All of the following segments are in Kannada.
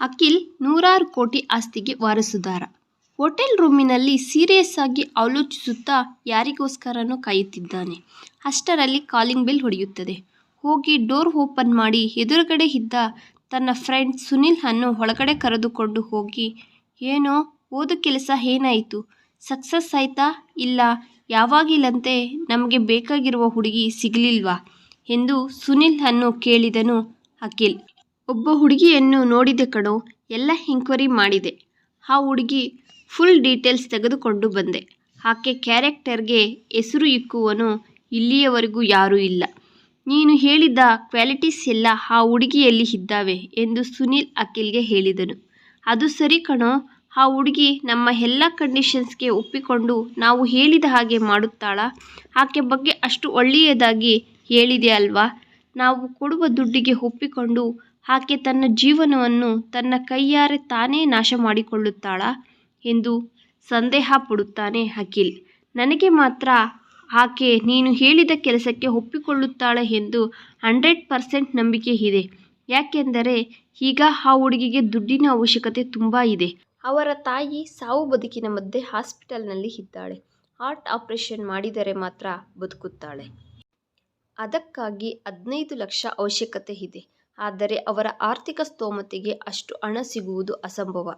ಅಖಿಲ್ ನೂರಾರು ಕೋಟಿ ಆಸ್ತಿಗೆ ವಾರಸುದಾರ. ಹೋಟೆಲ್ ರೂಮಿನಲ್ಲಿ ಸೀರಿಯಸ್ ಆಗಿ ಆಲೋಚಿಸುತ್ತಾ ಯಾರಿಗೋಸ್ಕರನೋ ಕಾಯುತ್ತಿದ್ದಾನೆ. ಅಷ್ಟರಲ್ಲಿ ಕಾಲಿಂಗ್ ಬೆಲ್ ಹೊಡೆಯುತ್ತದೆ. ಹೋಗಿ ಡೋರ್ ಓಪನ್ ಮಾಡಿ ಎದುರುಗಡೆ ಇದ್ದ ತನ್ನ ಫ್ರೆಂಡ್ ಸುನಿಲ್ ಅನ್ನು ಒಳಗಡೆ ಕರೆದುಕೊಂಡು ಹೋಗಿ, ಏನೋ, ಓದೋ ಕೆಲಸ ಏನಾಯಿತು? ಸಕ್ಸಸ್ ಆಯ್ತಾ? ಇಲ್ಲ, ಯಾವಾಗಿಲ್ಲಂತೆ ನಮಗೆ ಬೇಕಾಗಿರುವ ಹುಡುಗಿ ಸಿಗಲಿಲ್ವಾ? ಎಂದು ಸುನಿಲ್ ಅನ್ನು ಕೇಳಿದನು ಅಖಿಲ್. ಒಬ್ಬ ಹುಡುಗಿಯನ್ನು ನೋಡಿದೆ ಕಣೋ, ಎಲ್ಲ ಎಂಕ್ವೈರಿ ಮಾಡಿದೆ. ಆ ಹುಡುಗಿ ಫುಲ್ ಡೀಟೇಲ್ಸ್ ತೆಗೆದುಕೊಂಡು ಬಂದೆ. ಆಕೆ ಕ್ಯಾರೆಕ್ಟರ್ಗೆ ಹೆಸರು ಇಕ್ಕುವನು ಇಲ್ಲಿಯವರೆಗೂ ಯಾರೂ ಇಲ್ಲ. ನೀನು ಹೇಳಿದ ಕ್ವಾಲಿಟೀಸ್ ಎಲ್ಲ ಆ ಹುಡುಗಿಯಲ್ಲಿ ಇದ್ದಾವೆ ಎಂದು ಸುನೀಲ್ ಅಖಿಲ್ಗೆ ಹೇಳಿದನು. ಅದು ಸರಿ ಕಣೋ, ಆ ಹುಡುಗಿ ನಮ್ಮ ಎಲ್ಲ ಕಂಡೀಷನ್ಸ್ಗೆ ಒಪ್ಪಿಕೊಂಡು ನಾವು ಹೇಳಿದ ಹಾಗೆ ಮಾಡುತ್ತಾಳ? ಆಕೆ ಬಗ್ಗೆ ಅಷ್ಟು ಒಳ್ಳೆಯದಾಗಿ ಹೇಳಿದೆ ಅಲ್ವಾ? ನಾವು ಕೊಡುವ ದುಡ್ಡಿಗೆ ಒಪ್ಪಿಕೊಂಡು ಆಕೆ ತನ್ನ ಜೀವನವನ್ನು ತನ್ನ ಕೈಯಾರೆ ತಾನೇ ನಾಶ ಮಾಡಿಕೊಳ್ಳುತ್ತಾಳಾ ಎಂದು ಸಂದೇಹ ಪಡುತ್ತಾನೆ ಅಖಿಲ್. ನನಗೆ ಮಾತ್ರ ಆಕೆ ನೀನು ಹೇಳಿದ ಕೆಲಸಕ್ಕೆ ಒಪ್ಪಿಕೊಳ್ಳುತ್ತಾಳೆ ಎಂದು ಹಂಡ್ರೆಡ್ ಪರ್ಸೆಂಟ್ ನಂಬಿಕೆ ಇದೆ. ಯಾಕೆಂದರೆ ಈಗ ಆ ಹುಡುಗಿಗೆ ದುಡ್ಡಿನ ಅವಶ್ಯಕತೆ ತುಂಬ ಇದೆ. ಅವರ ತಾಯಿ ಸಾವು ಬದುಕಿನ ಮಧ್ಯೆ ಹಾಸ್ಪಿಟಲ್ನಲ್ಲಿ ಇದ್ದಾಳೆ. ಹಾರ್ಟ್ ಆಪರೇಷನ್ ಮಾಡಿದರೆ ಮಾತ್ರ ಬದುಕುತ್ತಾಳೆ. ಅದಕ್ಕಾಗಿ ಹದಿನೈದು ಲಕ್ಷ ಅವಶ್ಯಕತೆ ಇದೆ. ಆದರೆ ಅವರ ಆರ್ಥಿಕ ಸ್ತೋಮತೆಗೆ ಅಷ್ಟು ಹಣ ಸಿಗುವುದು ಅಸಂಭವ.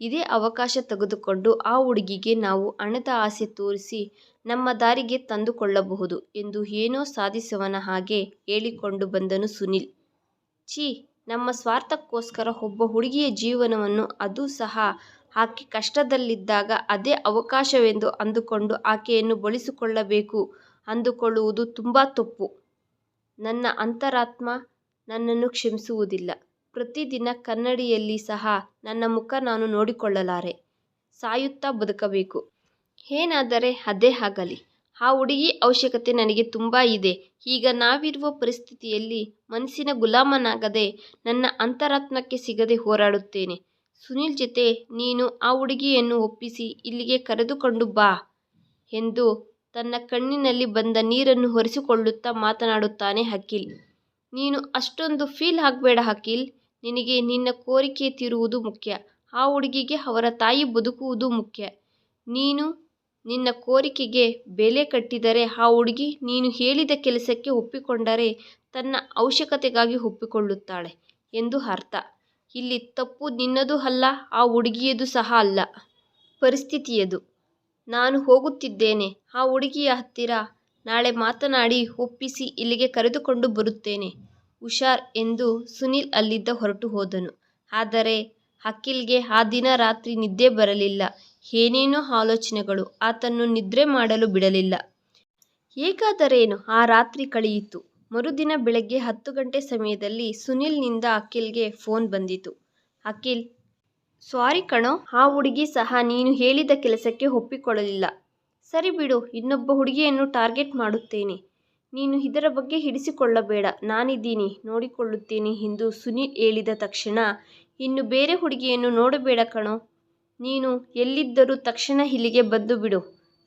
ಇದೇ ಅವಕಾಶ ತೆಗೆದುಕೊಂಡು ಆ ಹುಡುಗಿಗೆ ನಾವು ಹಣದ ಆಸೆ ತೋರಿಸಿ ನಮ್ಮ ದಾರಿಗೆ ತಂದುಕೊಳ್ಳಬಹುದು ಎಂದು ಏನೋ ಸಾಧಿಸುವನ ಹಾಗೆ ಹೇಳಿಕೊಂಡು ಬಂದನು ಸುನಿಲ್. ಛೀ, ನಮ್ಮ ಸ್ವಾರ್ಥಕ್ಕೋಸ್ಕರ ಒಬ್ಬ ಹುಡುಗಿಯ ಜೀವನವನ್ನು ಅದು ಸಹ ಆಕೆ ಕಷ್ಟದಲ್ಲಿದ್ದಾಗ ಅದೇ ಅವಕಾಶವೆಂದು ಅಂದುಕೊಂಡು ಆಕೆಯನ್ನು ಬಳಸಿಕೊಳ್ಳಬೇಕು ಅಂದುಕೊಳ್ಳುವುದು ತುಂಬ ತಪ್ಪು. ನನ್ನ ಅಂತರಾತ್ಮ ನನ್ನನ್ನು ಕ್ಷಮಿಸುವುದಿಲ್ಲ. ಪ್ರತಿದಿನ ಕನ್ನಡಿಯಲ್ಲಿ ಸಹ ನನ್ನ ಮುಖ ನಾನು ನೋಡಿಕೊಳ್ಳಲಾರೆ. ಸಾಯುತ್ತಾ ಬದುಕಬೇಕು. ಏನಾದರೆ ಅದೇ ಆಗಲಿ. ಆ ಹುಡುಗಿ ಅವಶ್ಯಕತೆ ನನಗೆ ತುಂಬ ಇದೆ. ಈಗ ನಾವಿರುವ ಪರಿಸ್ಥಿತಿಯಲ್ಲಿ ಮನಸ್ಸಿನ ಗುಲಾಮನಾಗದೆ ನನ್ನ ಅಂತರಾತ್ಮಕ್ಕೆ ಸಿಗದೆ ಹೋರಾಡುತ್ತೇನೆ. ಸುನಿಲ್ ಜೊತೆ ನೀನು ಆ ಹುಡುಗಿಯನ್ನು ಒಪ್ಪಿಸಿ ಇಲ್ಲಿಗೆ ಕರೆದುಕೊಂಡು ಬಾ ಎಂದು ತನ್ನ ಕಣ್ಣಿನಲ್ಲಿ ಬಂದ ನೀರನ್ನು ಒರೆಸಿಕೊಳ್ಳುತ್ತಾ ಮಾತನಾಡುತ್ತಾನೆ ಅಖಿಲ್. ನೀನು ಅಷ್ಟೊಂದು ಫೀಲ್ ಆಗಬೇಡ ಅಖಿಲ್. ನಿನಗೆ ನಿನ್ನ ಕೋರಿಕೆ ತೀರುವುದು ಮುಖ್ಯ. ಆ ಹುಡುಗಿಗೆ ಅವರ ತಾಯಿ ಬದುಕುವುದು ಮುಖ್ಯ. ನೀನು ನಿನ್ನ ಕೋರಿಕೆಗೆ ಬೆಲೆ ಕಟ್ಟಿದರೆ ಆ ಹುಡುಗಿ ನೀನು ಹೇಳಿದ ಕೆಲಸಕ್ಕೆ ಒಪ್ಪಿಕೊಂಡರೆ ತನ್ನ ಅವಶ್ಯಕತೆಗಾಗಿ ಒಪ್ಪಿಕೊಳ್ಳುತ್ತಾಳೆ ಎಂದು ಅರ್ಥ. ಇಲ್ಲಿ ತಪ್ಪು ನಿನ್ನದು ಅಲ್ಲ, ಆ ಹುಡುಗಿಯದು ಸಹ ಅಲ್ಲ. ಪರಿಸ್ಥಿತಿಯದು. ನಾನು ಹೋಗುತ್ತಿದ್ದೇನೆ. ಆ ಹುಡುಗಿಯ ಹತ್ತಿರ ನಾಳೆ ಮಾತನಾಡಿ ಒಪ್ಪಿಸಿ ಇಲ್ಲಿಗೆ ಕರೆದುಕೊಂಡು ಬರುತ್ತೇನೆ. ಹುಷಾರ್ ಎಂದು ಸುನಿಲ್ ಅಲ್ಲಿದ್ದ ಹೊರಟು ಹೋದನು. ಆದರೆ ಅಖಿಲ್ಗೆ ಆ ದಿನ ರಾತ್ರಿ ನಿದ್ದೆ ಬರಲಿಲ್ಲ. ಏನೇನೋ ಆಲೋಚನೆಗಳು ಆತನ್ನು ನಿದ್ರೆ ಮಾಡಲು ಬಿಡಲಿಲ್ಲ. ಹೇಗಾದರೇನು ಆ ರಾತ್ರಿ ಕಳೆಯಿತು. ಮರುದಿನ ಬೆಳಗ್ಗೆ ಹತ್ತು ಗಂಟೆ ಸಮಯದಲ್ಲಿ ಸುನಿಲ್ನಿಂದ ಅಖಿಲ್ಗೆ ಫೋನ್ ಬಂದಿತು. ಅಖಿಲ್ ಸ್ವಾರಿ ಕಣೋ, ಆ ಹುಡುಗಿ ಸಹ ನೀನು ಹೇಳಿದ ಕೆಲಸಕ್ಕೆ ಒಪ್ಪಿಕೊಳ್ಳಲಿಲ್ಲ. ಸರಿ ಬಿಡು, ಇನ್ನೊಬ್ಬ ಹುಡುಗಿಯನ್ನು ಟಾರ್ಗೆಟ್ ಮಾಡುತ್ತೇನೆ. ನೀನು ಇದರ ಬಗ್ಗೆ ಹಿಡಿಸಿಕೊಳ್ಳಬೇಡ. ನಾನಿದ್ದೀನಿ, ನೋಡಿಕೊಳ್ಳುತ್ತೇನೆ ಎಂದು ಸುನೀಲ್ ಹೇಳಿದ ತಕ್ಷಣ, ಇನ್ನು ಬೇರೆ ಹುಡುಗಿಯನ್ನು ನೋಡಬೇಡ ಕಣೋ. ನೀನು ಎಲ್ಲಿದ್ದರೂ ತಕ್ಷಣ ಇಲ್ಲಿಗೆ ಬಂದು ಬಿಡು,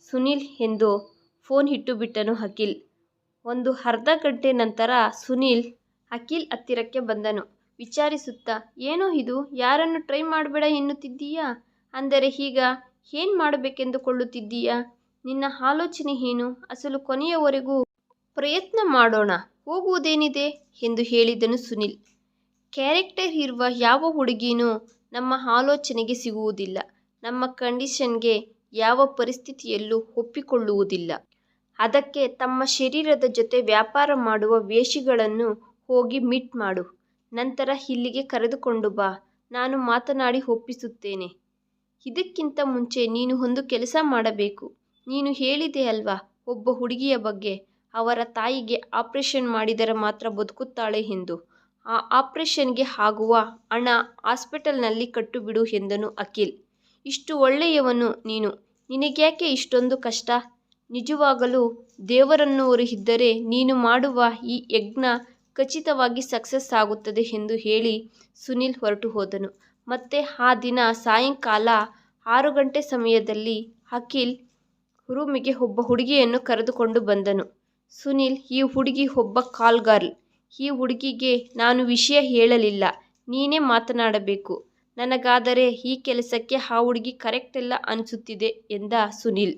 ಸುನೀಲ್ ಎಂದು ಫೋನ್ ಇಟ್ಟುಬಿಟ್ಟನು ಅಖಿಲ್. ಒಂದು ಅರ್ಧ ಗಂಟೆ ನಂತರ ಸುನೀಲ್ ಅಖಿಲ್ ಹತ್ತಿರಕ್ಕೆ ಬಂದನು. ವಿಚಾರಿಸುತ್ತಾ, ಏನೋ ಇದು? ಯಾರನ್ನು ಟ್ರೈ ಮಾಡಬೇಡ ಎನ್ನುತ್ತಿದ್ದೀಯಾ? ಅಂದರೆ ಈಗ ಏನು ಮಾಡಬೇಕೆಂದುಕೊಳ್ಳುತ್ತಿದ್ದೀಯಾ? ನಿನ್ನ ಆಲೋಚನೆ ಏನು? ಅಸಲು ಕೊನೆಯವರೆಗೂ ಪ್ರಯತ್ನ ಮಾಡೋಣ. ಹೋಗುವುದೇನಿದೆ? ಎಂದು ಹೇಳಿದನು ಸುನಿಲ್. ಕ್ಯಾರೆಕ್ಟರ್ ಇರುವ ಯಾವ ಹುಡುಗಿನೂ ನಮ್ಮ ಆಲೋಚನೆಗೆ ಸಿಗುವುದಿಲ್ಲ. ನಮ್ಮ ಕಂಡೀಷನ್ಗೆ ಯಾವ ಪರಿಸ್ಥಿತಿಯಲ್ಲೂ ಒಪ್ಪಿಕೊಳ್ಳುವುದಿಲ್ಲ. ಅದಕ್ಕೆ ತಮ್ಮ ಶರೀರದ ಜೊತೆ ವ್ಯಾಪಾರ ಮಾಡುವ ವೇಷಿಗಳನ್ನು ಹೋಗಿ ಮೀಟ್ ಮಾಡು. ನಂತರ ಇಲ್ಲಿಗೆ ಕರೆದುಕೊಂಡು ಬಾ. ನಾನು ಮಾತನಾಡಿ ಒಪ್ಪಿಸುತ್ತೇನೆ. ಇದಕ್ಕಿಂತ ಮುಂಚೆ ನೀನು ಒಂದು ಕೆಲಸ ಮಾಡಬೇಕು. ನೀನು ಹೇಳಿದೆ ಅಲ್ವಾ ಒಬ್ಬ ಹುಡುಗಿಯ ಬಗ್ಗೆ? ಅವರ ತಾಯಿಗೆ ಆಪರೇಷನ್ ಮಾಡಿದರೆ ಮಾತ್ರ ಬದುಕುತ್ತಾಳೆ ಎಂದು. ಆ ಆಪ್ರೇಷನ್ಗೆ ಆಗುವ ಹಣ ಹಾಸ್ಪಿಟಲ್ನಲ್ಲಿ ಕಟ್ಟುಬಿಡು ಎಂದನು ಅಖಿಲ್. ಇಷ್ಟು ಒಳ್ಳೆಯವನು ನೀನು. ನಿನಗ್ಯಾಕೆ ಇಷ್ಟೊಂದು ಕಷ್ಟ? ನಿಜವಾಗಲೂ ದೇವರನ್ನುವರು ಇದ್ದರೆ ನೀನು ಮಾಡುವ ಈ ಯಜ್ಞ ಖಚಿತವಾಗಿ ಸಕ್ಸಸ್ ಆಗುತ್ತದೆ ಎಂದು ಹೇಳಿ ಸುನಿಲ್ ಹೊರಟು ಹೋದನು. ಮತ್ತೆ ಆ ದಿನ ಸಾಯಂಕಾಲ ಆರು ಗಂಟೆ ಸಮಯದಲ್ಲಿ ಅಖಿಲ್ ರೂಮಿಗೆ ಒಬ್ಬ ಹುಡುಗಿಯನ್ನು ಕರೆದುಕೊಂಡು ಬಂದನು ಸುನಿಲ್, ಈ ಹುಡುಗಿ ಒಬ್ಬ ಕಾಲ್ ಗರ್ಲ್ ಈ ಹುಡುಗಿಗೆ ನಾನು ವಿಷಯ ಹೇಳಲಿಲ್ಲ ನೀನೇ ಮಾತನಾಡಬೇಕು ನನಗಾದರೆ ಈ ಕೆಲಸಕ್ಕೆ ಆ ಹುಡುಗಿ ಕರೆಕ್ಟ್ ಎಲ್ಲ ಅನ್ಸುತ್ತಿದೆ ಎಂದ ಸುನಿಲ್.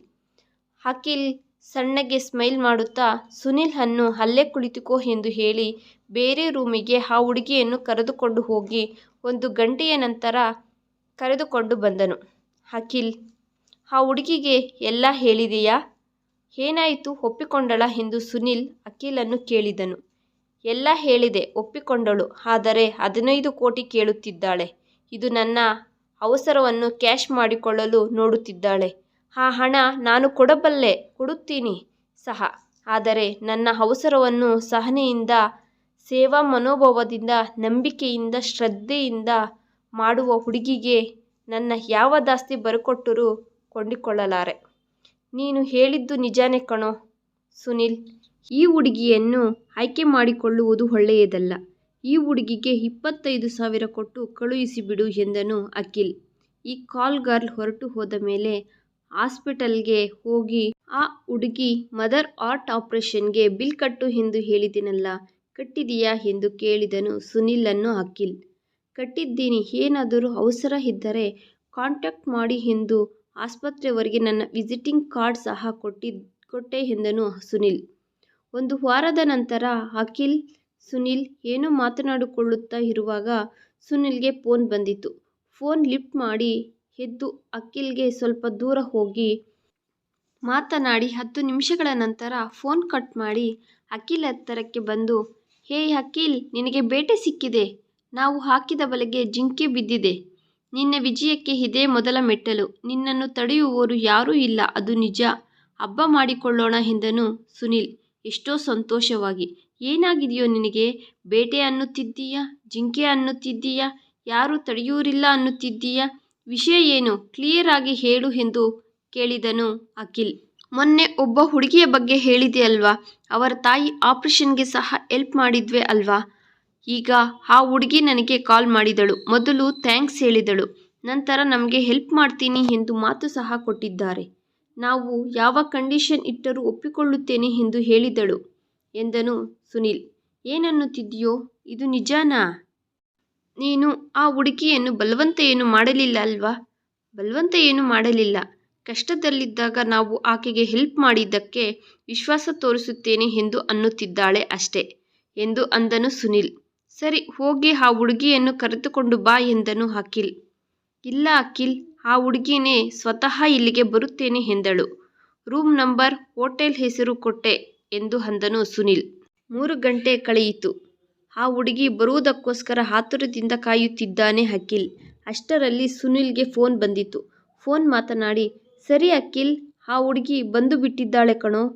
ಅಖಿಲ್ ಸಣ್ಣಗೆ ಸ್ಮೈಲ್ ಮಾಡುತ್ತಾ, ಸುನಿಲ್ ಅನ್ನು ಅಲ್ಲೇ ಕುಳಿತುಕೋ ಎಂದು ಹೇಳಿ, ಬೇರೆ ರೂಮಿಗೆ ಆ ಹುಡುಗಿಯನ್ನು ಕರೆದುಕೊಂಡು ಹೋಗಿ ಒಂದು ಗಂಟೆಯ ನಂತರ ಕರೆದುಕೊಂಡು ಬಂದನು. ಅಖಿಲ್ ಆ ಹುಡುಗಿಗೆ ಎಲ್ಲ ಹೇಳಿದೆಯಾ? ಏನಾಯಿತು ಒಪ್ಪಿಕೊಂಡಳ ಎಂದು ಸುನಿಲ್ ಅಖಿಲನ್ನು ಕೇಳಿದನು. ಎಲ್ಲ ಹೇಳಿದೆ, ಒಪ್ಪಿಕೊಂಡಳು, ಆದರೆ ಹದಿನೈದು ಕೋಟಿ ಕೇಳುತ್ತಿದ್ದಾಳೆ. ಇದು ನನ್ನ ಅವಸರವನ್ನು ಕ್ಯಾಶ್ ಮಾಡಿಕೊಳ್ಳಲು ನೋಡುತ್ತಿದ್ದಾಳೆ. ಆ ಹಣ ನಾನು ಕೊಡಬಲ್ಲೆ, ಕೊಡುತ್ತೀನಿ ಸಹ, ಆದರೆ ನನ್ನ ಅವಸರವನ್ನು ಸಹನೆಯಿಂದ, ಸೇವಾ ಮನೋಭಾವದಿಂದ, ನಂಬಿಕೆಯಿಂದ, ಶ್ರದ್ಧೆಯಿಂದ ಮಾಡುವ ಹುಡುಗಿಗೆ ನನ್ನ ಯಾವ ದಾಸ್ತಿ ಬರಕೊಟ್ಟರೂ ಕೊಂಡುಕೊಳ್ಳಲಾರೆ. ನೀನು ಹೇಳಿದ್ದು ನಿಜಾನೇ ಕಣೋ ಸುನಿಲ್. ಈ ಹುಡುಗಿಯನ್ನು ಆಯ್ಕೆ ಮಾಡಿಕೊಳ್ಳುವುದು ಒಳ್ಳೆಯದಲ್ಲ. ಈ ಹುಡುಗಿಗೆ ಇಪ್ಪತ್ತೈದು ಸಾವಿರ ಕೊಟ್ಟು ಕಳುಹಿಸಿಬಿಡು ಎಂದನು ಅಖಿಲ್. ಈ ಕಾಲ್ ಗರ್ಲ್ ಹೊರಟು ಹೋದ ಮೇಲೆ ಹಾಸ್ಪಿಟಲ್ಗೆ ಹೋಗಿ, ಆ ಹುಡುಗಿ ಮದರ್ ಆರ್ಟ್ ಆಪರೇಷನ್ಗೆ ಬಿಲ್ ಕಟ್ಟು ಎಂದು ಹೇಳಿದೆನಲ್ಲ, ಕಟ್ಟಿದೀಯಾ ಎಂದು ಕೇಳಿದನು ಸುನಿಲ್ ಅನ್ನು ಅಖಿಲ್. ಕಟ್ಟಿದ್ದೀನಿ, ಏನಾದರೂ ಅವಸರ ಇದ್ದರೆ ಕಾಂಟ್ಯಾಕ್ಟ್ ಮಾಡಿ ಎಂದು ಆಸ್ಪತ್ರೆಯವರೆಗೆ ನನ್ನ ವಿಸಿಟಿಂಗ್ ಕಾರ್ಡ್ ಸಹ ಕೊಟ್ಟೆ ಎಂದನು ಸುನಿಲ್. ಒಂದು ವಾರದ ನಂತರ ಅಖಿಲ್, ಸುನಿಲ್ ಏನೋ ಮಾತನಾಡಿಕೊಳ್ಳುತ್ತಾ ಇರುವಾಗ ಸುನಿಲ್ಗೆ ಫೋನ್ ಬಂದಿತು. ಫೋನ್ ಲಿಫ್ಟ್ ಮಾಡಿ ಎದ್ದು ಅಖಿಲ್ಗೆ ಸ್ವಲ್ಪ ದೂರ ಹೋಗಿ ಮಾತನಾಡಿ ಹತ್ತು ನಿಮಿಷಗಳ ನಂತರ ಫೋನ್ ಕಟ್ ಮಾಡಿ ಅಖಿಲ್ ಹತ್ತಿರಕ್ಕೆ ಬಂದು ಹೇ ಅಖಿಲ್ ನಿನಗೆ ಬೇಟೆ ಸಿಕ್ಕಿದೆ. ನಾವು ಹಾಕಿದ ಬಲೆಗೆ ಜಿಂಕೆ ಬಿದ್ದಿದೆ. ನಿನ್ನ ವಿಜಯಕ್ಕೆ ಇದೇ ಮೊದಲ ಮೆಟ್ಟಲು. ನಿನ್ನನ್ನು ತಡೆಯುವವರು ಯಾರೂ ಇಲ್ಲ, ಅದು ನಿಜ. ಹಬ್ಬ ಮಾಡಿಕೊಳ್ಳೋಣ ಎಂದನು ಸುನಿಲ್. ಎಷ್ಟೋ ಸಂತೋಷವಾಗಿ. ಏನಾಗಿದೆಯೋ ನಿನಗೆ? ಬೇಟೆ ಅನ್ನುತ್ತಿದ್ದೀಯಾ? ಜಿಂಕೆ ಅನ್ನುತ್ತಿದ್ದೀಯಾ? ಯಾರೂ ತಡೆಯುವರಿಲ್ಲ ಅನ್ನುತ್ತಿದ್ದೀಯಾ? ವಿಷಯ ಏನು? ಕ್ಲಿಯರ್ ಆಗಿ ಹೇಳು ಎಂದು ಕೇಳಿದನು ಅಖಿಲ್. ಮೊನ್ನೆ ಒಬ್ಬ ಹುಡುಗಿಯ ಬಗ್ಗೆ ಹೇಳಿದೆ ಅಲ್ವಾ? ಅವರ ತಾಯಿ ಆಪರೇಷನ್ಗೆ ಸಹ ಹೆಲ್ಪ್ ಮಾಡಿದ್ವೆ ಅಲ್ವಾ? ಈಗ ಆ ಹುಡುಗಿ ನನಗೆ ಕಾಲ್ ಮಾಡಿದಳು. ಮೊದಲು ಥ್ಯಾಂಕ್ಸ್ ಹೇಳಿದಳು. ನಂತರ ನಮಗೆ ಹೆಲ್ಪ್ ಮಾಡ್ತೀನಿ ಎಂದು ಮಾತು ಸಹ ಕೊಟ್ಟಿದ್ದಾರೆ. ನಾವು ಯಾವ ಕಂಡೀಷನ್ ಇಟ್ಟರೂ ಒಪ್ಪಿಕೊಳ್ಳುತ್ತೇನೆ ಎಂದು ಹೇಳಿದಳು ಎಂದನು ಸುನಿಲ್. ಏನನ್ನುತ್ತಿದ್ದೀಯೋ ಇದು ನಿಜಾನಾ? ನೀನು ಆ ಹುಡುಗಿಯನ್ನು ಬಲವಂತ ಏನು ಮಾಡಲಿಲ್ಲ ಅಲ್ವಾ? ಬಲವಂತ ಏನು ಮಾಡಲಿಲ್ಲ. ಕಷ್ಟದಲ್ಲಿದ್ದಾಗ ನಾವು ಆಕೆಗೆ ಹೆಲ್ಪ್ ಮಾಡಿದ್ದಕ್ಕೆ ವಿಶ್ವಾಸ ತೋರಿಸುತ್ತೇನೆ ಎಂದು ಅನ್ನುತ್ತಿದ್ದಾಳೆ ಅಷ್ಟೇ ಎಂದು ಅಂದನು ಸುನಿಲ್. ಸರಿ, ಹೋಗಿ ಆ ಹುಡುಗಿಯನ್ನು ಕರೆದುಕೊಂಡು ಬಾ ಎಂದನು ಅಖಿಲ್. ಇಲ್ಲ ಅಖಿಲ್, ಆ ಹುಡುಗಿನೇ ಸ್ವತಃ ಇಲ್ಲಿಗೆ ಬರುತ್ತೇನೆ ಎಂದಳು. ರೂಮ್ ನಂಬರ್, ಹೋಟೆಲ್ ಹೆಸರು ಕೊಟ್ಟೆ ಎಂದು ಅಂದನು ಸುನಿಲ್. ಮೂರು ಗಂಟೆ ಕಳೆಯಿತು. ಆ ಹುಡುಗಿ ಬರುವುದಕ್ಕೋಸ್ಕರ ಆತುರದಿಂದ ಕಾಯುತ್ತಿದ್ದಾನೆ ಅಖಿಲ್. ಅಷ್ಟರಲ್ಲಿ ಸುನಿಲ್ಗೆ ಫೋನ್ ಬಂದಿತು. ಫೋನ್ ಮಾತನಾಡಿ, ಸರಿ ಅಖಿಲ್, ಆ ಹುಡುಗಿ ಬಂದು ಬಿಟ್ಟಿದ್ದಾಳೆ ಕಣೋ.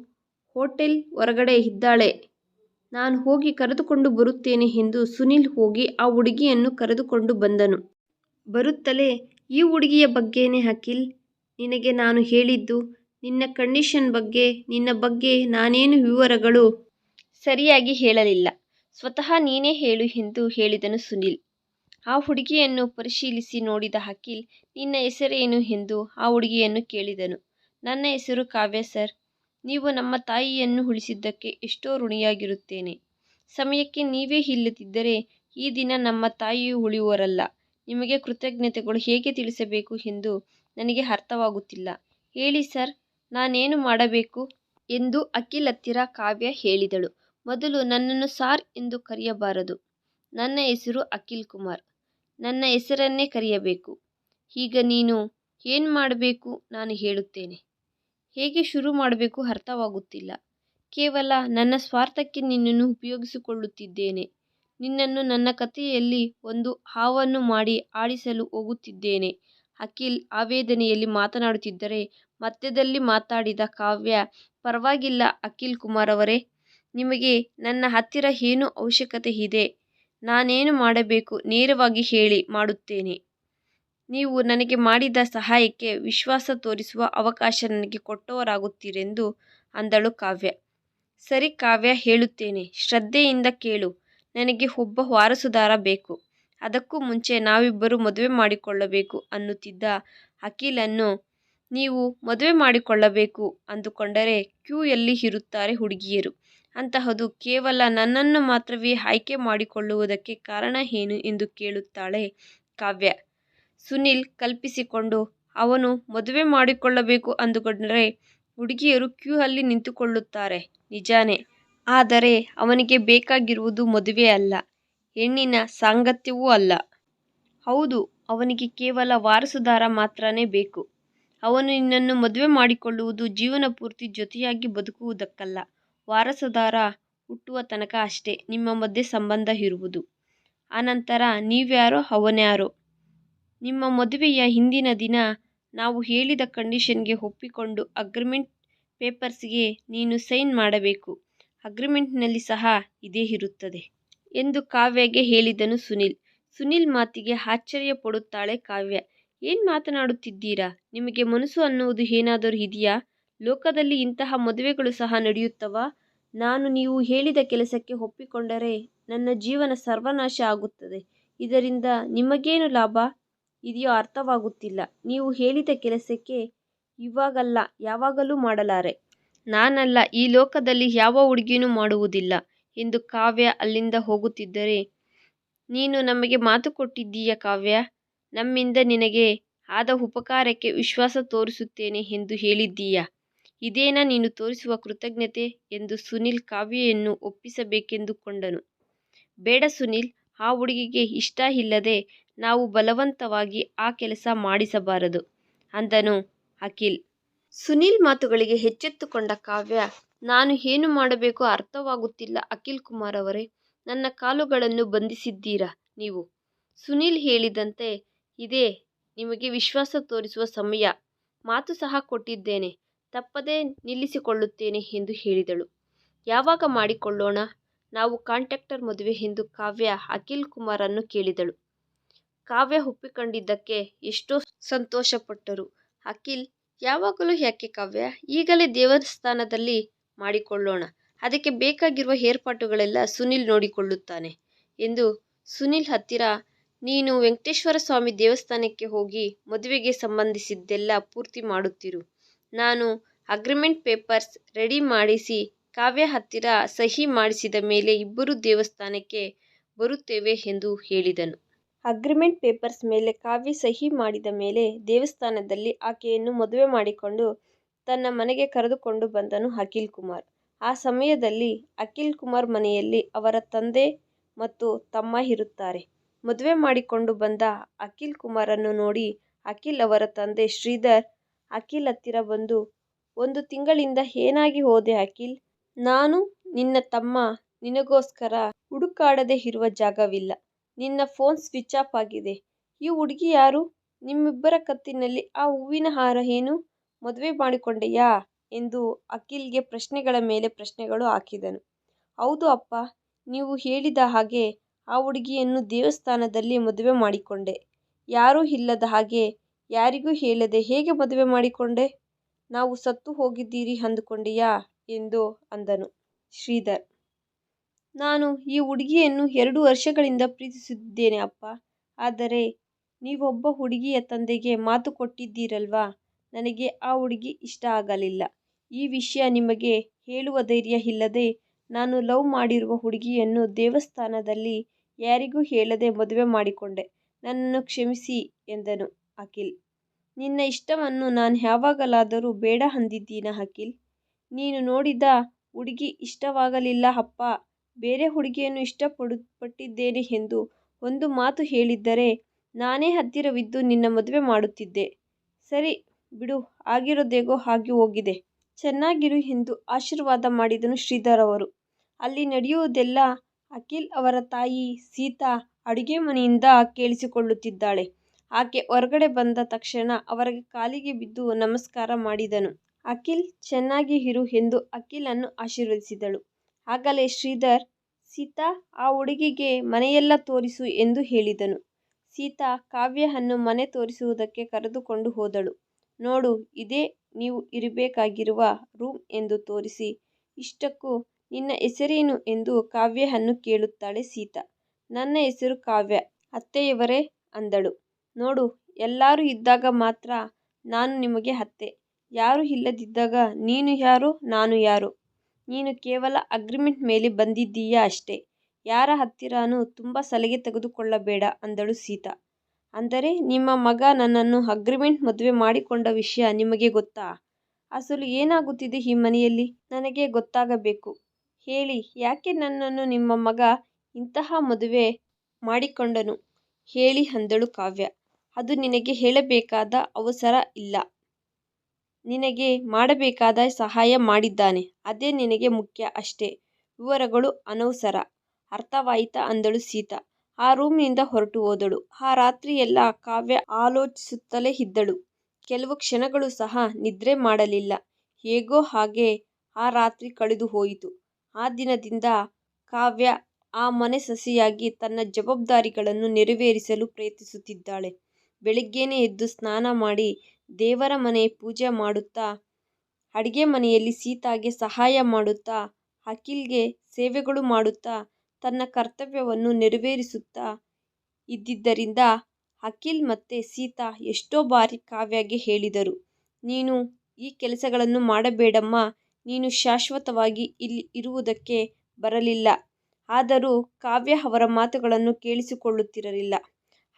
ಹೋಟೆಲ್ ಹೊರಗಡೆ ಇದ್ದಾಳೆ. ನಾನು ಹೋಗಿ ಕರೆದುಕೊಂಡು ಬರುತ್ತೇನೆ ಎಂದು ಸುನಿಲ್ ಹೋಗಿ ಆ ಹುಡುಗಿಯನ್ನು ಕರೆದುಕೊಂಡು ಬಂದನು. ಬರುತ್ತಲೇ, ಈ ಹುಡುಗಿಯ ಬಗ್ಗೆನೇ ಅಖಿಲ್, ನಿನಗೆ ನಾನು ಹೇಳಿದ್ದು. ನಿನ್ನ ಕಂಡೀಷನ್ ಬಗ್ಗೆ, ನಿನ್ನ ಬಗ್ಗೆ ನಾನೇನು ವಿವರಗಳು ಸರಿಯಾಗಿ ಹೇಳಲಿಲ್ಲ. ಸ್ವತಃ ನೀನೇ ಹೇಳು ಎಂದು ಹೇಳಿದನು ಸುನಿಲ್. ಆ ಹುಡುಗಿಯನ್ನು ಪರಿಶೀಲಿಸಿ ನೋಡಿದ ಅಖಿಲ್, ನಿನ್ನ ಹೆಸರೇನು ಎಂದು ಆ ಹುಡುಗಿಯನ್ನು ಕೇಳಿದನು. ನನ್ನ ಹೆಸರು ಕಾವ್ಯ ಸರ್. ನೀವು ನಮ್ಮ ತಾಯಿಯನ್ನು ಉಳಿಸಿದ್ದಕ್ಕೆ ಎಷ್ಟೋ ಋಣಿಯಾಗಿರುತ್ತೇನೆ. ಸಮಯಕ್ಕೆ ನೀವೇ ಇಲ್ಲದಿದ್ದರೆ ಈ ದಿನ ನಮ್ಮ ತಾಯಿಯು ಉಳಿಯುವರಲ್ಲ. ನಿಮಗೆ ಕೃತಜ್ಞತೆಗಳು ಹೇಗೆ ತಿಳಿಸಬೇಕು ಎಂದು ನನಗೆ ಅರ್ಥವಾಗುತ್ತಿಲ್ಲ. ಹೇಳಿ ಸರ್, ನಾನೇನು ಮಾಡಬೇಕು? ಎಂದು ಅಖಿಲ್ ಹತ್ತಿರ ಕಾವ್ಯ ಹೇಳಿದಳು. ಮೊದಲು ನನ್ನನ್ನು ಸಾರ್ ಎಂದು ಕರೆಯಬಾರದು. ನನ್ನ ಹೆಸರು ಅಖಿಲ್ ಕುಮಾರ್. ನನ್ನ ಹೆಸರನ್ನೇ ಕರೆಯಬೇಕು. ಈಗ ನೀನು ಏನು ಮಾಡಬೇಕು ನಾನು ಹೇಳುತ್ತೇನೆ. ಹೇಗೆ ಶುರು ಮಾಡಬೇಕು ಅರ್ಥವಾಗುತ್ತಿಲ್ಲ. ಕೇವಲ ನನ್ನ ಸ್ವಾರ್ಥಕ್ಕೆ ನಿನ್ನನ್ನು ಉಪಯೋಗಿಸಿಕೊಳ್ಳುತ್ತಿದ್ದೇನೆ. ನಿನ್ನನ್ನು ನನ್ನ ಕಥೆಯಲ್ಲಿ ಒಂದು ಹಾವನ್ನು ಮಾಡಿ ಆಡಿಸಲು ಹೋಗುತ್ತಿದ್ದೇನೆ ಅಖಿಲ್ ಆವೇದನೆಯಲ್ಲಿ ಮಾತನಾಡುತ್ತಿದ್ದರೆ ಮಧ್ಯದಲ್ಲಿ ಮಾತಾಡಿದ ಕಾವ್ಯ, ಪರವಾಗಿಲ್ಲ ಅಖಿಲ್ ಕುಮಾರ್ ಅವರೇ. ನಿಮಗೆ ನನ್ನ ಹತ್ತಿರ ಏನು ಅವಶ್ಯಕತೆ ಇದೆ? ನಾನೇನು ಮಾಡಬೇಕು ನೇರವಾಗಿ ಹೇಳಿ, ಮಾಡುತ್ತೇನೆ. ನೀವು ನನಗೆ ಮಾಡಿದ ಸಹಾಯಕ್ಕೆ ವಿಶ್ವಾಸ ತೋರಿಸುವ ಅವಕಾಶ ನನಗೆ ಕೊಟ್ಟವರಾಗುತ್ತೀರೆಂದು ಅಂದಳು ಕಾವ್ಯ. ಸರಿ ಕಾವ್ಯ ಹೇಳುತ್ತೇನೆ ಶ್ರದ್ಧೆಯಿಂದ ಕೇಳು. ನನಗೆ ಒಬ್ಬ ವಾರಸುದಾರ ಬೇಕು. ಅದಕ್ಕೂ ಮುಂಚೆ ನಾವಿಬ್ಬರು ಮದುವೆ ಮಾಡಿಕೊಳ್ಳಬೇಕು ಅನ್ನುತ್ತಿದ್ದ ಅಖಿಲನ್ನು ನೀವು ಮದುವೆ ಮಾಡಿಕೊಳ್ಳಬೇಕು ಅಂದುಕೊಂಡರೆ ಕ್ಯೂ ಎಲ್ಲಿ ಇರುತ್ತಾರೆ ಹುಡುಗಿಯರು. ಅಂತಹದು ಕೇವಲ ನನ್ನನ್ನು ಮಾತ್ರವೇ ಆಯ್ಕೆ ಮಾಡಿಕೊಳ್ಳುವುದಕ್ಕೆ ಕಾರಣ ಏನು ಎಂದು ಕೇಳುತ್ತಾಳೆ ಕಾವ್ಯ. ಸುನಿಲ್ ಕಲ್ಪಿಸಿಕೊಂಡು ಅವನು ಮದುವೆ ಮಾಡಿಕೊಳ್ಳಬೇಕು ಅಂದುಕೊಂಡರೆ ಹುಡುಗಿಯರು ಕ್ಯೂ ಅಲ್ಲಿ ನಿಂತುಕೊಳ್ಳುತ್ತಾರೆ ನಿಜಾನೇ. ಆದರೆ ಅವನಿಗೆ ಬೇಕಾಗಿರುವುದು ಮದುವೆ ಅಲ್ಲ, ಹೆಣ್ಣಿನ ಸಾಂಗತ್ಯವೂ ಅಲ್ಲ. ಹೌದು ಅವನಿಗೆ ಕೇವಲ ವಾರಸುದಾರ ಮಾತ್ರನೇ ಬೇಕು. ಅವನು ನಿನ್ನನ್ನು ಮದುವೆ ಮಾಡಿಕೊಳ್ಳುವುದು ಜೀವನ ಪೂರ್ತಿ ಜೊತೆಯಾಗಿ ಬದುಕುವುದಕ್ಕಲ್ಲ. ವಾರಸುದಾರ ಹುಟ್ಟುವ ತನಕ ಅಷ್ಟೇ ನಿಮ್ಮ ಮಧ್ಯೆ ಸಂಬಂಧ ಇರುವುದು. ಆನಂತರ ನೀವ್ಯಾರೋ ಅವನ್ಯಾರೋ. ನಿಮ್ಮ ಮದುವೆಯ ಹಿಂದಿನ ದಿನ ನಾವು ಹೇಳಿದ ಕಂಡೀಷನ್ಗೆ ಒಪ್ಪಿಕೊಂಡು ಅಗ್ರಿಮೆಂಟ್ ಪೇಪರ್ಸ್ಗೆ ನೀನು ಸೈನ್ ಮಾಡಬೇಕು. ಅಗ್ರಿಮೆಂಟ್ನಲ್ಲಿ ಸಹ ಇದೇ ಇರುತ್ತದೆ. ಎಂದು ಕಾವ್ಯಗೆ ಹೇಳಿದನು ಸುನಿಲ್. ಸುನಿಲ್ ಮಾತಿಗೆ ಆಶ್ಚರ್ಯ ಪಡುತ್ತಾಳೆ ಕಾವ್ಯ. ಏನು ಮಾತನಾಡುತ್ತಿದ್ದೀರಾ, ನಿಮಗೆ ಮನಸ್ಸು ಅನ್ನುವುದು ಏನಾದರೂ ಇದೆಯಾ, ಲೋಕದಲ್ಲಿ ಇಂತಹ ಮದುವೆಗಳು ಸಹ ನಡೆಯುತ್ತವಾ, ನಾನು ನೀವು ಹೇಳಿದ ಕೆಲಸಕ್ಕೆ ಒಪ್ಪಿಕೊಂಡರೆ ನನ್ನ ಜೀವನ ಸರ್ವನಾಶ ಆಗುತ್ತದೆ, ಇದರಿಂದ ನಿಮಗೇನು ಲಾಭ ಇದೆಯೋ ಅರ್ಥವಾಗುತ್ತಿಲ್ಲ, ನೀವು ಹೇಳಿದ ಕೆಲಸಕ್ಕೆ ಇವಾಗಲ್ಲ ಯಾವಾಗಲೂ ಮಾಡಲಾರೆ. ನಾನಲ್ಲ ಈ ಲೋಕದಲ್ಲಿ ಯಾವ ಹುಡುಗಿಯೂ ಮಾಡುವುದಿಲ್ಲ ಎಂದು ಕಾವ್ಯ ಅಲ್ಲಿಂದ ಹೋಗುತ್ತಿದ್ದರೆ, ನೀನು ನಮಗೆ ಮಾತು ಕೊಟ್ಟಿದ್ದೀಯ ಕಾವ್ಯ, ನಮ್ಮಿಂದ ನಿನಗೆ ಆದ ಉಪಕಾರಕ್ಕೆ ವಿಶ್ವಾಸ ತೋರಿಸುತ್ತೇನೆ ಎಂದು ಹೇಳಿದ್ದೀಯ, ಇದೇನಾ ನೀನು ತೋರಿಸುವ ಕೃತಜ್ಞತೆ ಎಂದು ಸುನಿಲ್ ಕಾವ್ಯೆಯನ್ನು ಒಪ್ಪಿಸಬೇಕೆಂದುಕೊಂಡನು. ಬೇಡ ಸುನಿಲ್ ಆ ಹುಡುಗಿಗೆ ಇಷ್ಟ ಇಲ್ಲದೆ ನಾವು ಬಲವಂತವಾಗಿ ಆ ಕೆಲಸ ಮಾಡಿಸಬಾರದು ಅಂದನು ಅಖಿಲ್. ಸುನಿಲ್ ಮಾತುಗಳಿಗೆ ಹೆಚ್ಚೆತ್ತುಕೊಂಡ ಕಾವ್ಯ ನಾನು ಏನು ಮಾಡಬೇಕು ಅರ್ಥವಾಗುತ್ತಿಲ್ಲ ಅಖಿಲ್ ಕುಮಾರ್ ಅವರೇ, ನನ್ನ ಕಾಲುಗಳನ್ನು ಬಂಧಿಸಿದ್ದೀರಾ ನೀವು. ಸುನಿಲ್ ಹೇಳಿದಂತೆ ಇದೇ ನಿಮಗೆ ವಿಶ್ವಾಸ ತೋರಿಸುವ ಸಮಯ, ಮಾತು ಸಹ ಕೊಟ್ಟಿದ್ದೇನೆ, ತಪ್ಪದೇ ನಿಲ್ಲಿಸಿಕೊಳ್ಳುತ್ತೇನೆ ಎಂದು ಹೇಳಿದಳು. ಯಾವಾಗ ಮಾಡಿಕೊಳ್ಳೋಣ ನಾವು ಕಾಂಟ್ರಾಕ್ಟರ್ ಮದುವೆ ಎಂದು ಕಾವ್ಯ ಅಖಿಲ್ ಕುಮಾರನ್ನು ಕೇಳಿದಳು. ಕಾವ್ಯ ಒಪ್ಪಿಕೊಂಡಿದ್ದಕ್ಕೆ ಎಷ್ಟೋ ಸಂತೋಷಪಟ್ಟರು ಅಖಿಲ್. ಯಾವಾಗಲೂ ಯಾಕೆ ಕಾವ್ಯ, ಈಗಲೇ ದೇವಸ್ಥಾನದಲ್ಲಿ ಮಾಡಿಕೊಳ್ಳೋಣ, ಅದಕ್ಕೆ ಬೇಕಾಗಿರುವ ಏರ್ಪಾಟುಗಳೆಲ್ಲ ಸುನಿಲ್ ನೋಡಿಕೊಳ್ಳುತ್ತಾನೆ ಎಂದು ಸುನಿಲ್ ಹತ್ತಿರ ನೀನು ವೆಂಕಟೇಶ್ವರ ಸ್ವಾಮಿ ದೇವಸ್ಥಾನಕ್ಕೆ ಹೋಗಿ ಮದುವೆಗೆ ಸಂಬಂಧಿಸಿದ್ದೆಲ್ಲ ಪೂರ್ತಿ ಮಾಡುತ್ತಿರು, ನಾನು ಅಗ್ರಿಮೆಂಟ್ ಪೇಪರ್ಸ್ ರೆಡಿ ಮಾಡಿಸಿ ಕಾವ್ಯ ಹತ್ತಿರ ಸಹಿ ಮಾಡಿಸಿದ ಮೇಲೆ ಇಬ್ಬರು ದೇವಸ್ಥಾನಕ್ಕೆ ಬರುತ್ತೇವೆ ಎಂದು ಹೇಳಿದನು. ಅಗ್ರಿಮೆಂಟ್ ಪೇಪರ್ಸ್ ಮೇಲೆ ಕಾವ್ಯ ಸಹಿ ಮಾಡಿದ ಮೇಲೆ ದೇವಸ್ಥಾನದಲ್ಲಿ ಆಕೆಯನ್ನು ಮದುವೆ ಮಾಡಿಕೊಂಡು ತನ್ನ ಮನೆಗೆ ಕರೆದುಕೊಂಡು ಬಂದನು ಅಖಿಲ್ ಕುಮಾರ್. ಆ ಸಮಯದಲ್ಲಿ ಅಖಿಲ್ ಕುಮಾರ್ ಮನೆಯಲ್ಲಿ ಅವರ ತಂದೆ ಮತ್ತು ತಮ್ಮ ಇರುತ್ತಾರೆ. ಮದುವೆ ಮಾಡಿಕೊಂಡು ಬಂದ ಅಖಿಲ್ ಕುಮಾರ್ ರನ್ನು ನೋಡಿ ಅಖಿಲ್ ಅವರ ತಂದೆ ಶ್ರೀಧರ್ ಅಖಿಲ್ ಹತ್ತಿರ ಬಂದು ಒಂದು ತಿಂಗಳಿಂದ ಏನಾಗಿ ಹೋದೆ ಅಖಿಲ್, ನಾನು ನಿನ್ನ ತಮ್ಮ ನಿನಗೋಸ್ಕರ ಹುಡುಕಾಡದೆ ಇರುವ ಜಾಗವಿಲ್ಲ, ನಿನ್ನ ಫೋನ್ ಸ್ವಿಚ್ ಆಫ್ ಆಗಿದೆ, ಈ ಹುಡುಗಿ ಯಾರು, ನಿಮ್ಮಿಬ್ಬರ ಕತ್ತಿನಲ್ಲಿ ಆ ಹೂವಿನ ಹಾರ ಏನು, ಮದುವೆ ಮಾಡಿಕೊಂಡೆಯಾ? ಎಂದು ಅಖಿಲ್ಗೆ ಪ್ರಶ್ನೆಗಳ ಮೇಲೆ ಪ್ರಶ್ನೆಗಳು ಹಾಕಿದನು. ಹೌದು ಅಪ್ಪ ನೀವು ಹೇಳಿದ ಹಾಗೆ ಆ ಹುಡುಗಿಯನ್ನು ದೇವಸ್ಥಾನದಲ್ಲಿ ಮದುವೆ ಮಾಡಿಕೊಂಡೆ, ಯಾರೂ ಇಲ್ಲದ ಹಾಗೆ ಯಾರಿಗೂ ಹೇಳದೆ ಹೇಗೆ ಮದುವೆ ಮಾಡಿಕೊಂಡೆ, ನಾವು ಸತ್ತು ಹೋಗಿದ್ದೀರಿ ಅಂದುಕೊಂಡೆಯಾ? ಎಂದು ಅಂದನು ಶ್ರೀಧರ್. ನಾನು ಈ ಹುಡುಗಿಯನ್ನು ಎರಡು ವರ್ಷಗಳಿಂದ ಪ್ರೀತಿಸುತ್ತಿದ್ದೇನೆ ಅಪ್ಪ. ಆದರೆ ನೀವೊಬ್ಬ ಹುಡುಗಿಯ ತಂದೆಗೆ ಮಾತು ಕೊಟ್ಟಿದ್ದೀರಲ್ವಾ, ನನಗೆ ಆ ಹುಡುಗಿ ಇಷ್ಟ ಆಗಲಿಲ್ಲ, ಈ ವಿಷಯ ನಿಮಗೆ ಹೇಳುವ ಧೈರ್ಯ ಇಲ್ಲದೆ ನಾನು ಲವ್ ಮಾಡಿರುವ ಹುಡುಗಿಯನ್ನು ದೇವಸ್ಥಾನದಲ್ಲಿ ಯಾರಿಗೂ ಹೇಳದೆ ಮದುವೆ ಮಾಡಿಕೊಂಡೆ, ನನ್ನನ್ನು ಕ್ಷಮಿಸಿ ಎಂದನು ಅಖಿಲ್. ನಿನ್ನ ಇಷ್ಟವನ್ನು ನಾನು ಯಾವಾಗಲಾದರೂ ಬೇಡ ಅಂದಿದ್ದೀನಾ ಅಖಿಲ್, ನೀನು ನೋಡಿದ ಹುಡುಗಿ ಇಷ್ಟವಾಗಲಿಲ್ಲ ಅಪ್ಪಾ, ಬೇರೆ ಹುಡುಗಿಯನ್ನು ಇಷ್ಟಪಟ್ಟಿದ್ದೇನೆ ಎಂದು ಒಂದು ಮಾತು ಹೇಳಿದ್ದರೆ ನಾನೇ ಹತ್ತಿರವಿದ್ದು ನಿನ್ನ ಮದುವೆ ಮಾಡುತ್ತಿದ್ದೆ, ಸರಿ ಬಿಡು ಆಗಿರೋದೇಗೋ ಹಾಗೆ ಹೋಗಿದೆ, ಚೆನ್ನಾಗಿರು ಎಂದು ಆಶೀರ್ವಾದ ಮಾಡಿದನು ಶ್ರೀಧರ್ ಅವರು. ಅಲ್ಲಿ ನಡೆಯುವುದೆಲ್ಲ ಅಖಿಲ್ ಅವರ ತಾಯಿ ಸೀತಾ ಅಡುಗೆ ಮನೆಯಿಂದ ಕೇಳಿಸಿಕೊಳ್ಳುತ್ತಿದ್ದಾಳೆ. ಆಕೆ ಹೊರಗಡೆ ಬಂದ ತಕ್ಷಣ ಅವರ ಕಾಲಿಗೆ ಬಿದ್ದು ನಮಸ್ಕಾರ ಮಾಡಿದನು ಅಖಿಲ್. ಚೆನ್ನಾಗಿ ಇರು ಎಂದು ಅಖಿಲನ್ನು ಆಶೀರ್ವದಿಸಿದಳು. ಆಗಲೇ ಶ್ರೀಧರ್ ಸೀತಾ ಆ ಹುಡುಗಿಗೆ ಮನೆಯೆಲ್ಲ ತೋರಿಸು ಎಂದು ಹೇಳಿದನು. ಸೀತಾ ಕಾವ್ಯ ಅನ್ನು ಮನೆ ತೋರಿಸುವುದಕ್ಕೆ ಕರೆದುಕೊಂಡು ಹೋದಳು. ನೋಡು ಇದೇ ನೀವು ಇರಬೇಕಾಗಿರುವ ರೂಮ್ ಎಂದು ತೋರಿಸಿ, ಇಷ್ಟಕ್ಕೂ ನಿನ್ನ ಹೆಸರೇನು ಎಂದು ಕಾವ್ಯ ಅನ್ನು ಕೇಳುತ್ತಾಳೆ ಸೀತಾ. ನನ್ನ ಹೆಸರು ಕಾವ್ಯ ಅತ್ತೆಯವರೇ ಅಂದಳು. ನೋಡು ಎಲ್ಲರೂ ಇದ್ದಾಗ ಮಾತ್ರ ನಾನು ನಿಮಗೆ ಅತ್ತೆ, ಯಾರು ಇಲ್ಲದಿದ್ದಾಗ ನೀನು ಯಾರು ನಾನು ಯಾರೋ, ನೀನು ಕೇವಲ ಅಗ್ರಿಮೆಂಟ್ ಮೇಲೆ ಬಂದಿದ್ದೀಯ ಅಷ್ಟೇ. ಯಾರ ಹತ್ತಿರನೂ ತುಂಬ ಸಲಿಗೆ ತೆಗೆದುಕೊಳ್ಳಬೇಡ ಅಂದಳು ಸೀತಾ. ಅಂದರೆ ನಿಮ್ಮ ಮಗ ನನ್ನನ್ನು ಅಗ್ರಿಮೆಂಟ್ ಮದುವೆ ಮಾಡಿಕೊಂಡ ವಿಷಯ ನಿಮಗೆ ಗೊತ್ತಾ? ಅಸಲು ಏನಾಗುತ್ತಿದೆ ಈ ಮನೆಯಲ್ಲಿ? ನನಗೆ ಗೊತ್ತಾಗಬೇಕು. ಹೇಳಿ, ಯಾಕೆ ನನ್ನನ್ನು ನಿಮ್ಮ ಮಗ ಇಂತಹ ಮದುವೆ ಮಾಡಿಕೊಂಡನು ಹೇಳಿ ಅಂದಳು ಕಾವ್ಯ. ಅದು ನಿನಗೆ ಹೇಳಬೇಕಾದ ಅವಸರ ಇಲ್ಲ. ನಿನಗೆ ಮಾಡಬೇಕಾದ ಸಹಾಯ ಮಾಡಿದ್ದಾನೆ. ಅದೇ ನಿನಗೆ ಮುಖ್ಯ ಅಷ್ಟೇ. ವಿವರಗಳು ಅನವಸರ. ಅರ್ಥವಾಯಿತಾ ಅಂದಳು ಸೀತಾ. ಆ ರೂಮಿನಿಂದ ಹೊರಟು ಹೋದಳು. ಆ ರಾತ್ರಿಯೆಲ್ಲ ಕಾವ್ಯ ಆಲೋಚಿಸುತ್ತಲೇ ಇದ್ದಳು. ಕೆಲವು ಕ್ಷಣಗಳು ಸಹ ನಿದ್ರೆ ಮಾಡಲಿಲ್ಲ. ಹೇಗೋ ಹಾಗೆ ಆ ರಾತ್ರಿ ಕಳೆದು ಹೋಯಿತು. ಆ ದಿನದಿಂದ ಕಾವ್ಯ ಆ ಮನೆ ಸಸಿಯಾಗಿ ತನ್ನ ಜವಾಬ್ದಾರಿಗಳನ್ನು ನೆರವೇರಿಸಲು ಪ್ರಯತ್ನಿಸುತ್ತಿದ್ದಾಳೆ. ಬೆಳಿಗ್ಗೆನೇ ಎದ್ದು ಸ್ನಾನ ಮಾಡಿ ದೇವರ ಮನೆ ಪೂಜೆ ಮಾಡುತ್ತಾ, ಅಡಿಗೆ ಮನೆಯಲ್ಲಿ ಸೀತಾಗೆ ಸಹಾಯ ಮಾಡುತ್ತಾ, ಅಖಿಲ್ಗೆ ಸೇವೆಗಳು ಮಾಡುತ್ತಾ ತನ್ನ ಕರ್ತವ್ಯವನ್ನು ನೆರವೇರಿಸುತ್ತಾ ಇದ್ದಿದ್ದರಿಂದ ಅಖಿಲ್ ಮತ್ತೆ ಸೀತಾ ಎಷ್ಟೋ ಬಾರಿ ಕಾವ್ಯಗೆ ಹೇಳಿದರು ನೀನು ಈ ಕೆಲಸಗಳನ್ನು ಮಾಡಬೇಡಮ್ಮ ನೀನು ಶಾಶ್ವತವಾಗಿ ಇಲ್ಲಿ ಇರುವುದಕ್ಕೆ ಬರಲಿಲ್ಲ ಆದರೂ ಕಾವ್ಯ ಅವರ ಮಾತುಗಳನ್ನು ಕೇಳಿಸಿಕೊಳ್ಳುತ್ತಿರಲಿಲ್ಲ.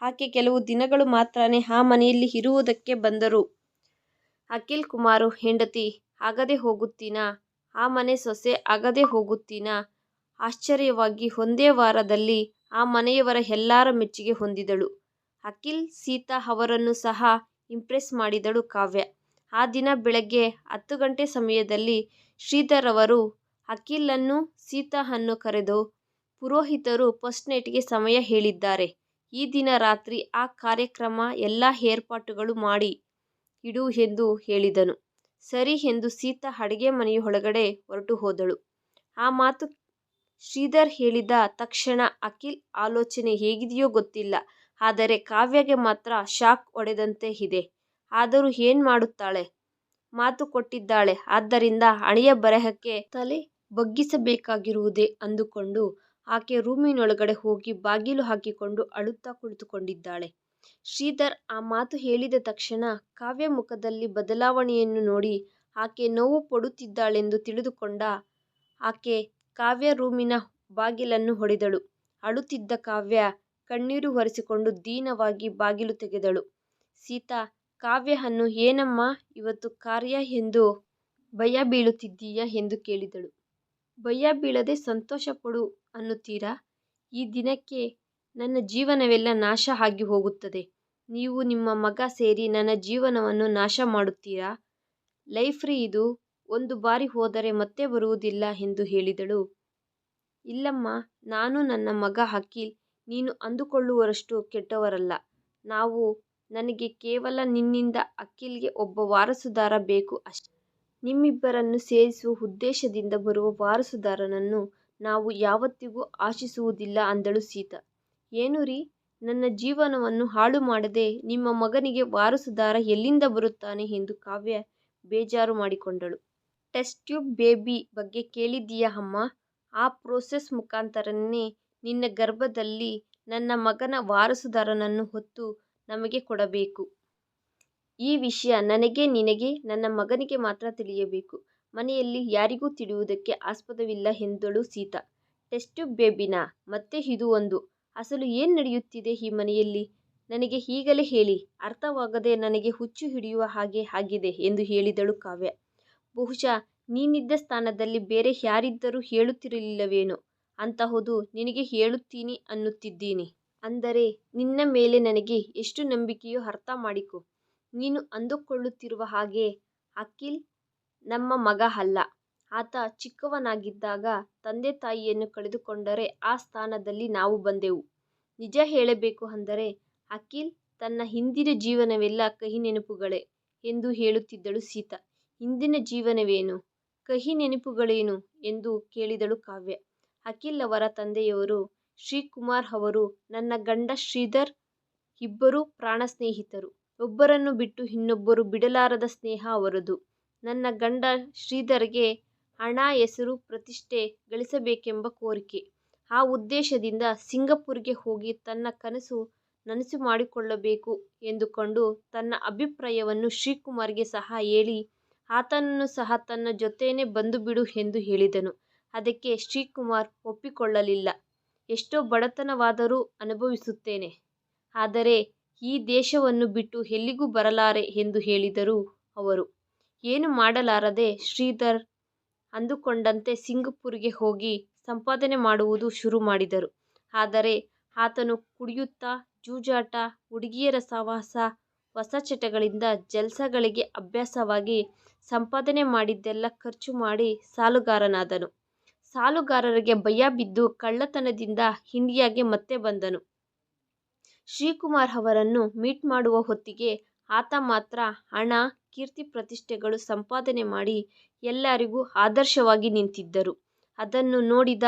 ಆಕೆ ಕೆಲವು ದಿನಗಳು ಮಾತ್ರನೇ ಆ ಮನೆಯಲ್ಲಿ ಇರುವುದಕ್ಕೆ ಬಂದರು ಅಖಿಲ್ ಕುಮಾರು, ಹೆಂಡತಿ, ಆಗದೆ ಹೋಗುತ್ತೀನಾ ಆ ಮನೆ ಸೊಸೆ ಆಗದೆ ಹೋಗುತ್ತೀನಾ ಆಶ್ಚರ್ಯವಾಗಿ ಒಂದೇ ವಾರದಲ್ಲಿ ಆ ಮನೆಯವರ ಎಲ್ಲರ ಮೆಚ್ಚುಗೆ ಹೊಂದಿದಳು. ಅಖಿಲ್, ಸೀತಾ ಅವರನ್ನು ಸಹ ಇಂಪ್ರೆಸ್ ಮಾಡಿದಳು ಕಾವ್ಯ. ಆ ದಿನ ಬೆಳಗ್ಗೆ ಹತ್ತು ಗಂಟೆ ಸಮಯದಲ್ಲಿ ಶ್ರೀಧರ್ ಅವರು ಅಖಿಲ್ ನನ್ನೂ ಸೀತಾ ಅನ್ನು ಕರೆದು ಪುರೋಹಿತರು ಫಸ್ಟ್ ನೈಟ್ಗೆ ಸಮಯ ಹೇಳಿದ್ದಾರೆ. ಈ ದಿನ ರಾತ್ರಿ ಆ ಕಾರ್ಯಕ್ರಮ ಎಲ್ಲ ಏರ್ಪಾಟುಗಳು ಮಾಡಿ ಇಡು ಎಂದು ಹೇಳಿದನು. ಸರಿ ಎಂದು ಸೀತಾ ಅಡಿಗೆ ಮನೆಯೊಳಗಡೆ ಹೊರಟು ಹೋದಳು. ಆ ಮಾತು ಶ್ರೀಧರ್ ಹೇಳಿದ ತಕ್ಷಣ ಅಖಿಲ್ ಆಲೋಚನೆ ಹೇಗಿದೆಯೋ ಗೊತ್ತಿಲ್ಲ. ಆದರೆ ಕಾವ್ಯಗೆ ಮಾತ್ರ ಶಾಕ್ ಹೊಡೆದಂತೆ ಇದೆ. ಆದರೂ ಏನು ಮಾಡುತ್ತಾಳೆ? ಮಾತು ಕೊಟ್ಟಿದ್ದಾಳೆ ಆದ್ದರಿಂದ ಹಣೆಯ ಬರಹಕ್ಕೆ ತಲೆ ಬಗ್ಗಿಸಬೇಕಾಗಿರುವುದೇ ಅಂದುಕೊಂಡು ಆಕೆ ರೂಮಿನೊಳಗಡೆ ಹೋಗಿ ಬಾಗಿಲು ಹಾಕಿಕೊಂಡು ಅಳುತ್ತಾ ಕುಳಿತುಕೊಂಡಿದ್ದಾಳೆ. ಶ್ರೀಧರ್ ಆ ಮಾತು ಹೇಳಿದ ತಕ್ಷಣ ಕಾವ್ಯ ಮುಖದಲ್ಲಿ ಬದಲಾವಣೆಯನ್ನು ನೋಡಿ ಆಕೆ ನೋವು ಪಡುತ್ತಿದ್ದಾಳೆಂದು ತಿಳಿದುಕೊಂಡ ಆಕೆ ಕಾವ್ಯ ರೂಮಿನ ಬಾಗಿಲನ್ನು ಹೊಡೆದಳು. ಅಳುತ್ತಿದ್ದ ಕಾವ್ಯ ಕಣ್ಣೀರು ಒರೆಸಿಕೊಂಡು ದೀನವಾಗಿ ಬಾಗಿಲು ತೆಗೆದಳು. ಸೀತಾ ಕಾವ್ಯ ಅನ್ನು ಏನಮ್ಮಾ ಇವತ್ತು ಕಾರ್ಯ ಎಂದು ಭಯ ಬೀಳುತ್ತಿದ್ದೀಯಾ ಎಂದು ಕೇಳಿದಳು. ಭಯ ಬೀಳದೆ ಸಂತೋಷ ಪಡು ಅನ್ನುತ್ತೀರಾ? ಈ ದಿನಕ್ಕೆ ನನ್ನ ಜೀವನವೆಲ್ಲ ನಾಶ ಆಗಿ ಹೋಗುತ್ತದೆ. ನೀವು ನಿಮ್ಮ ಮಗ ಸೇರಿ ನನ್ನ ಜೀವನವನ್ನು ನಾಶ ಮಾಡುತ್ತೀರಾ? ಲೈಫ್ ರೀ ಇದು. ಒಂದು ಬಾರಿ ಹೋದರೆ ಮತ್ತೆ ಬರುವುದಿಲ್ಲ ಎಂದು ಹೇಳಿದಳು. ಇಲ್ಲಮ್ಮ, ನಾನು ನನ್ನ ಮಗ ಅಖಿಲ್ ನೀನು ಅಂದುಕೊಳ್ಳುವರಷ್ಟು ಕೆಟ್ಟವರಲ್ಲ. ನಾವು ನನಗೆ ಕೇವಲ ನಿನ್ನಿಂದ ಅಖಿಲ್ಗೆ ಒಬ್ಬ ವಾರಸುದಾರ ಬೇಕು ಅಷ್ಟೇ. ನಿಮ್ಮಿಬ್ಬರನ್ನು ಸೇರಿಸುವ ಉದ್ದೇಶದಿಂದ ಬರುವ ವಾರಸುದಾರನನ್ನು ನಾವು ಯಾವತ್ತಿಗೂ ಆಶಿಸುವುದಿಲ್ಲ ಅಂದಳು ಸೀತ. ಏನು ರೀ ನನ್ನ ಜೀವನವನ್ನು ಹಾಳು ಮಾಡದೆ ನಿಮ್ಮ ಮಗನಿಗೆ ವಾರಸುದಾರ ಎಲ್ಲಿಂದ ಬರುತ್ತಾನೆ ಎಂದು ಕಾವ್ಯ ಬೇಜಾರು ಮಾಡಿಕೊಂಡಳು. ಟೆಸ್ಟ್ ಟ್ಯೂಬ್ ಬೇಬಿ ಬಗ್ಗೆ ಕೇಳಿದ್ದೀಯಾ ಅಮ್ಮಾ? ಆ ಪ್ರೋಸೆಸ್ ಮುಖಾಂತರನೇ ನಿನ್ನ ಗರ್ಭದಲ್ಲಿ ನನ್ನ ಮಗನ ವಾರಸುದಾರನನ್ನು ಹೊತ್ತು ನಮಗೆ ಕೊಡಬೇಕು. ಈ ವಿಷಯ ನನಗೆ ನಿನಗೆ ನನ್ನ ಮಗನಿಗೆ ಮಾತ್ರ ತಿಳಿಯಬೇಕು. ಮನೆಯಲ್ಲಿ ಯಾರಿಗೂ ತಿಳಿಯುವುದಕ್ಕೆ ಆಸ್ಪದವಿಲ್ಲ ಎಂದಳು ಸೀತಾ. ಟೆಸ್ಟ್ ಟ್ಯೂಬ್ ಬೇಬಿನಾ, ಮತ್ತೆ ಇದು ಒಂದು. ಅಸಲು ಏನು ನಡೆಯುತ್ತಿದೆ ಈ ಮನೆಯಲ್ಲಿ? ನನಗೆ ಈಗಲೇ ಹೇಳಿ. ಅರ್ಥವಾಗದೆ ನನಗೆ ಹುಚ್ಚು ಹಿಡಿಯುವ ಹಾಗೆ ಆಗಿದೆ ಎಂದು ಹೇಳಿದಳು ಕಾವ್ಯ. ಬಹುಶಃ ನೀನಿದ್ದ ಸ್ಥಾನದಲ್ಲಿ ಬೇರೆ ಯಾರಿದ್ದರೂ ಹೇಳುತ್ತಿರಲಿಲ್ಲವೇನೋ ಅಂತಹುದು ನಿನಗೆ ಹೇಳುತ್ತೀನಿ ಅನ್ನುತ್ತಿದ್ದೀನಿ. ಅಂದರೆ ನಿನ್ನ ಮೇಲೆ ನನಗೆ ಎಷ್ಟು ನಂಬಿಕೆಯೋ ಅರ್ಥ ಮಾಡಿಕೋ. ನೀನು ಅಂದುಕೊಳ್ಳುತ್ತಿರುವ ಹಾಗೆ ಅಖಿಲ್ ನಮ್ಮ ಮಗ ಅಲ್ಲ. ಆತ ಚಿಕ್ಕವನಾಗಿದ್ದಾಗ ತಂದೆ ತಾಯಿಯನ್ನು ಕಳೆದುಕೊಂಡರೆ ಆ ಸ್ಥಾನದಲ್ಲಿ ನಾವು ಬಂದೆವು. ನಿಜ ಹೇಳಬೇಕು ಅಂದರೆ ಅಖಿಲ್ ತನ್ನ ಹಿಂದಿನ ಜೀವನವೆಲ್ಲ ಕಹಿ ನೆನಪುಗಳೇ ಎಂದು ಹೇಳುತ್ತಿದ್ದಳು ಸೀತಾ. ಹಿಂದಿನ ಜೀವನವೇನು? ಕಹಿ ನೆನಪುಗಳೇನು ಎಂದು ಕೇಳಿದಳು ಕಾವ್ಯ. ಅಖಿಲ್ ಅವರ ತಂದೆಯವರು ಶ್ರೀಕುಮಾರ್ ಅವರು ನನ್ನ ಗಂಡ ಶ್ರೀಧರ್ ಇಬ್ಬರೂ ಪ್ರಾಣ ಸ್ನೇಹಿತರು. ಒಬ್ಬರನ್ನು ಬಿಟ್ಟು ಇನ್ನೊಬ್ಬರು ಬಿಡಲಾರದ ಸ್ನೇಹ ಅವರದು. ನನ್ನ ಗಂಡ ಶ್ರೀಧರ್ಗೆ ಹಣ, ಹೆಸರು, ಪ್ರತಿಷ್ಠೆ ಗಳಿಸಬೇಕೆಂಬ ಕೋರಿಕೆ. ಆ ಉದ್ದೇಶದಿಂದ ಸಿಂಗಪುರ್ಗೆ ಹೋಗಿ ತನ್ನ ಕನಸು ನನಸು ಮಾಡಿಕೊಳ್ಳಬೇಕು ಎಂದುಕೊಂಡು ತನ್ನ ಅಭಿಪ್ರಾಯವನ್ನು ಶ್ರೀಕುಮಾರ್ಗೆ ಸಹ ಹೇಳಿ, ಆತನನ್ನು ಸಹ ತನ್ನ ಜೊತೆಯೇ ಬಂದು ಬಿಡು ಎಂದು ಹೇಳಿದನು. ಅದಕ್ಕೆ ಶ್ರೀಕುಮಾರ್ ಒಪ್ಪಿಕೊಳ್ಳಲಿಲ್ಲ. ಎಷ್ಟೋ ಬಡತನವಾದರೂ ಅನುಭವಿಸುತ್ತೇನೆ. ಆದರೆ ಈ ದೇಶವನ್ನು ಬಿಟ್ಟು ಎಲ್ಲಿಗೂ ಬರಲಾರೆ ಎಂದು ಹೇಳಿದರು ಅವರು. ಏನು ಮಾಡಲಾರದೆ ಶ್ರೀಧರ್ ಅಂದುಕೊಂಡಂತೆ ಸಿಂಗಪುರಿಗೆ ಹೋಗಿ ಸಂಪಾದನೆ ಮಾಡುವುದು ಶುರು ಮಾಡಿದರು. ಆದರೆ ಆತನು ಕುಡಿಯುತ್ತ, ಜೂಜಾಟ, ಹುಡುಗಿಯರ ಸಹವಾಸ, ಹೊಸ ಚಟಗಳಿಂದ ಜಲ್ಸಗಳಿಗೆ ಅಭ್ಯಾಸವಾಗಿ ಸಂಪಾದನೆ ಮಾಡಿದ್ದೆಲ್ಲ ಖರ್ಚು ಮಾಡಿ ಸಾಲುಗಾರನಾದನು. ಸಾಲುಗಾರರಿಗೆ ಭಯ ಬಿದ್ದು ಕಳ್ಳತನದಿಂದ ಇಂಡಿಯಾಗೆ ಮತ್ತೆ ಬಂದನು. ಶ್ರೀಕುಮಾರ್ ಅವರನ್ನು ಮೀಟ್ ಮಾಡುವ ಹೊತ್ತಿಗೆ ಆತ ಮಾತ್ರ ಹಣ, ಕೀರ್ತಿ ಪ್ರತಿಷ್ಠೆಗಳು ಸಂಪಾದನೆ ಮಾಡಿ ಎಲ್ಲರಿಗೂ ಆದರ್ಶವಾಗಿ ನಿಂತಿದ್ದರು. ಅದನ್ನು ನೋಡಿದ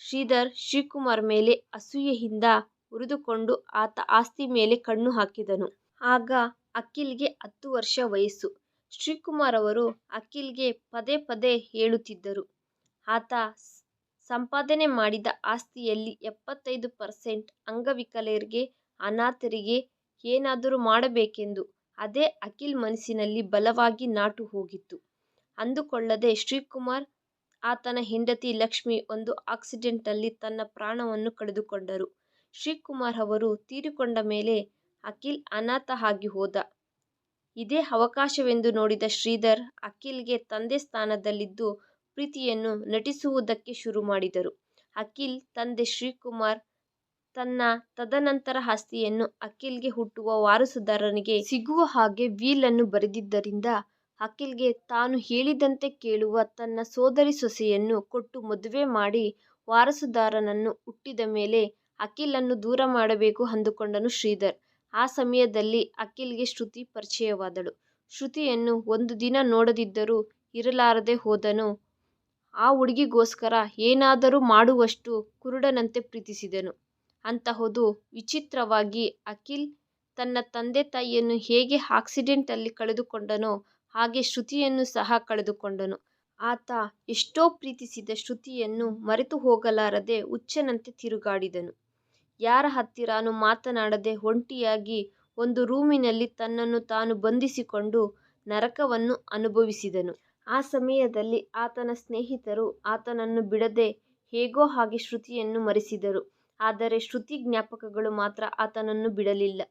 ಶ್ರೀಧರ್ ಶ್ರೀಕುಮಾರ್ ಮೇಲೆ ಅಸೂಯೆಯಿಂದ ಉರಿದುಕೊಂಡು ಆತ ಆಸ್ತಿ ಮೇಲೆ ಕಣ್ಣು ಹಾಕಿದನು. ಆಗ ಅಖಿಲ್ಗೆ ಹತ್ತು ವರ್ಷ ವಯಸ್ಸು. ಶ್ರೀಕುಮಾರ್ ಅವರು ಅಖಿಲ್ಗೆ ಪದೇ ಪದೇ ಹೇಳುತ್ತಿದ್ದರು. ಆತ ಸಂಪಾದನೆ ಮಾಡಿದ ಆಸ್ತಿಯಲ್ಲಿ ಎಪ್ಪತ್ತೈದು ಪರ್ಸೆಂಟ್ ಅಂಗವಿಕಲರಿಗೆ, ಅನಾಥರಿಗೆ ಏನಾದರೂ ಮಾಡಬೇಕೆಂದು. ಅದೇ ಅಖಿಲ್ ಮನಸ್ಸಿನಲ್ಲಿ ಬಲವಾಗಿ ನಾಟು ಹೋಗಿತ್ತು. ಅಂದುಕೊಳ್ಳದೆ ಶ್ರೀಕುಮಾರ್, ಆತನ ಹೆಂಡತಿ ಲಕ್ಷ್ಮಿ ಒಂದು ಆಕ್ಸಿಡೆಂಟ್ನಲ್ಲಿ ತನ್ನ ಪ್ರಾಣವನ್ನು ಕಳೆದುಕೊಂಡರು. ಶ್ರೀಕುಮಾರ್ ಅವರು ತೀರಿಕೊಂಡ ಮೇಲೆ ಅಖಿಲ್ ಅನಾಥ ಆಗಿ ಹೋದ. ಇದೇ ಅವಕಾಶವೆಂದು ನೋಡಿದ ಶ್ರೀಧರ್ ಅಖಿಲ್ಗೆ ತಂದೆ ಸ್ಥಾನದಲ್ಲಿದ್ದು ಪ್ರೀತಿಯನ್ನು ನಟಿಸುವುದಕ್ಕೆ ಶುರು ಮಾಡಿದರು. ಅಖಿಲ್ ತಂದೆ ಶ್ರೀಕುಮಾರ್ ತನ್ನ ತದನಂತರ ಆಸ್ತಿಯನ್ನು ಅಖಿಲ್ಗೆ ಹುಟ್ಟುವ ವಾರಸುದಾರನಿಗೆ ಸಿಗುವ ಹಾಗೆ ವಿಲ್ ಅನ್ನು ಬರೆದಿದ್ದರಿಂದ ಅಖಿಲ್ಗೆ ತಾನು ಹೇಳಿದಂತೆ ಕೇಳುವ ತನ್ನ ಸೋದರಿ ಸೊಸೆಯನ್ನು ಕೊಟ್ಟು ಮದುವೆ ಮಾಡಿ ವಾರಸುದಾರನನ್ನು ಹುಟ್ಟಿದ ಮೇಲೆ ಅಖಿಲ್ ಅನ್ನು ದೂರ ಮಾಡಬೇಕು ಅಂದುಕೊಂಡನು ಶ್ರೀಧರ್. ಆ ಸಮಯದಲ್ಲಿ ಅಖಿಲ್ಗೆ ಶ್ರುತಿ ಪರಿಚಯವಾದಳು. ಶ್ರುತಿಯನ್ನು ಒಂದು ದಿನ ನೋಡದಿದ್ದರೂ ಇರಲಾರದೆ ಹೋದನು. ಆ ಹುಡುಗಿಗೋಸ್ಕರ ಏನಾದರೂ ಮಾಡುವಷ್ಟು ಕುರುಡನಂತೆ ಪ್ರೀತಿಸಿದನು. ಅಂತಹುದು ವಿಚಿತ್ರವಾಗಿ ಅಖಿಲ್ ತನ್ನ ತಂದೆ ತಾಯಿಯನ್ನು ಹೇಗೆ ಆಕ್ಸಿಡೆಂಟ್ ಅಲ್ಲಿ ಕಳೆದುಕೊಂಡನೋ ಹಾಗೆ ಶ್ರುತಿಯನ್ನು ಸಹ ಕಳೆದುಕೊಂಡನು. ಆತ ಎಷ್ಟೋ ಪ್ರೀತಿಸಿದ ಶ್ರುತಿಯನ್ನು ಮರೆತು ಹೋಗಲಾರದೆ ಹುಚ್ಚನಂತೆ ತಿರುಗಾಡಿದನು. ಯಾರ ಹತ್ತಿರನೂ ಮಾತನಾಡದೆ ಒಂಟಿಯಾಗಿ ಒಂದು ರೂಮಿನಲ್ಲಿ ತನ್ನನ್ನು ತಾನು ಬಂಧಿಸಿಕೊಂಡು ನರಕವನ್ನು ಅನುಭವಿಸಿದನು. ಆ ಸಮಯದಲ್ಲಿ ಆತನ ಸ್ನೇಹಿತರು ಆತನನ್ನು ಬಿಡದೆ ಹೇಗೋ ಹಾಗೆ ಶ್ರುತಿಯನ್ನು ಮರೆಸಿದರು. ಆದರೆ ಶ್ರುತಿ ಜ್ಞಾಪಕಗಳು ಮಾತ್ರ ಆತನನ್ನು ಬಿಡಲಿಲ್ಲ.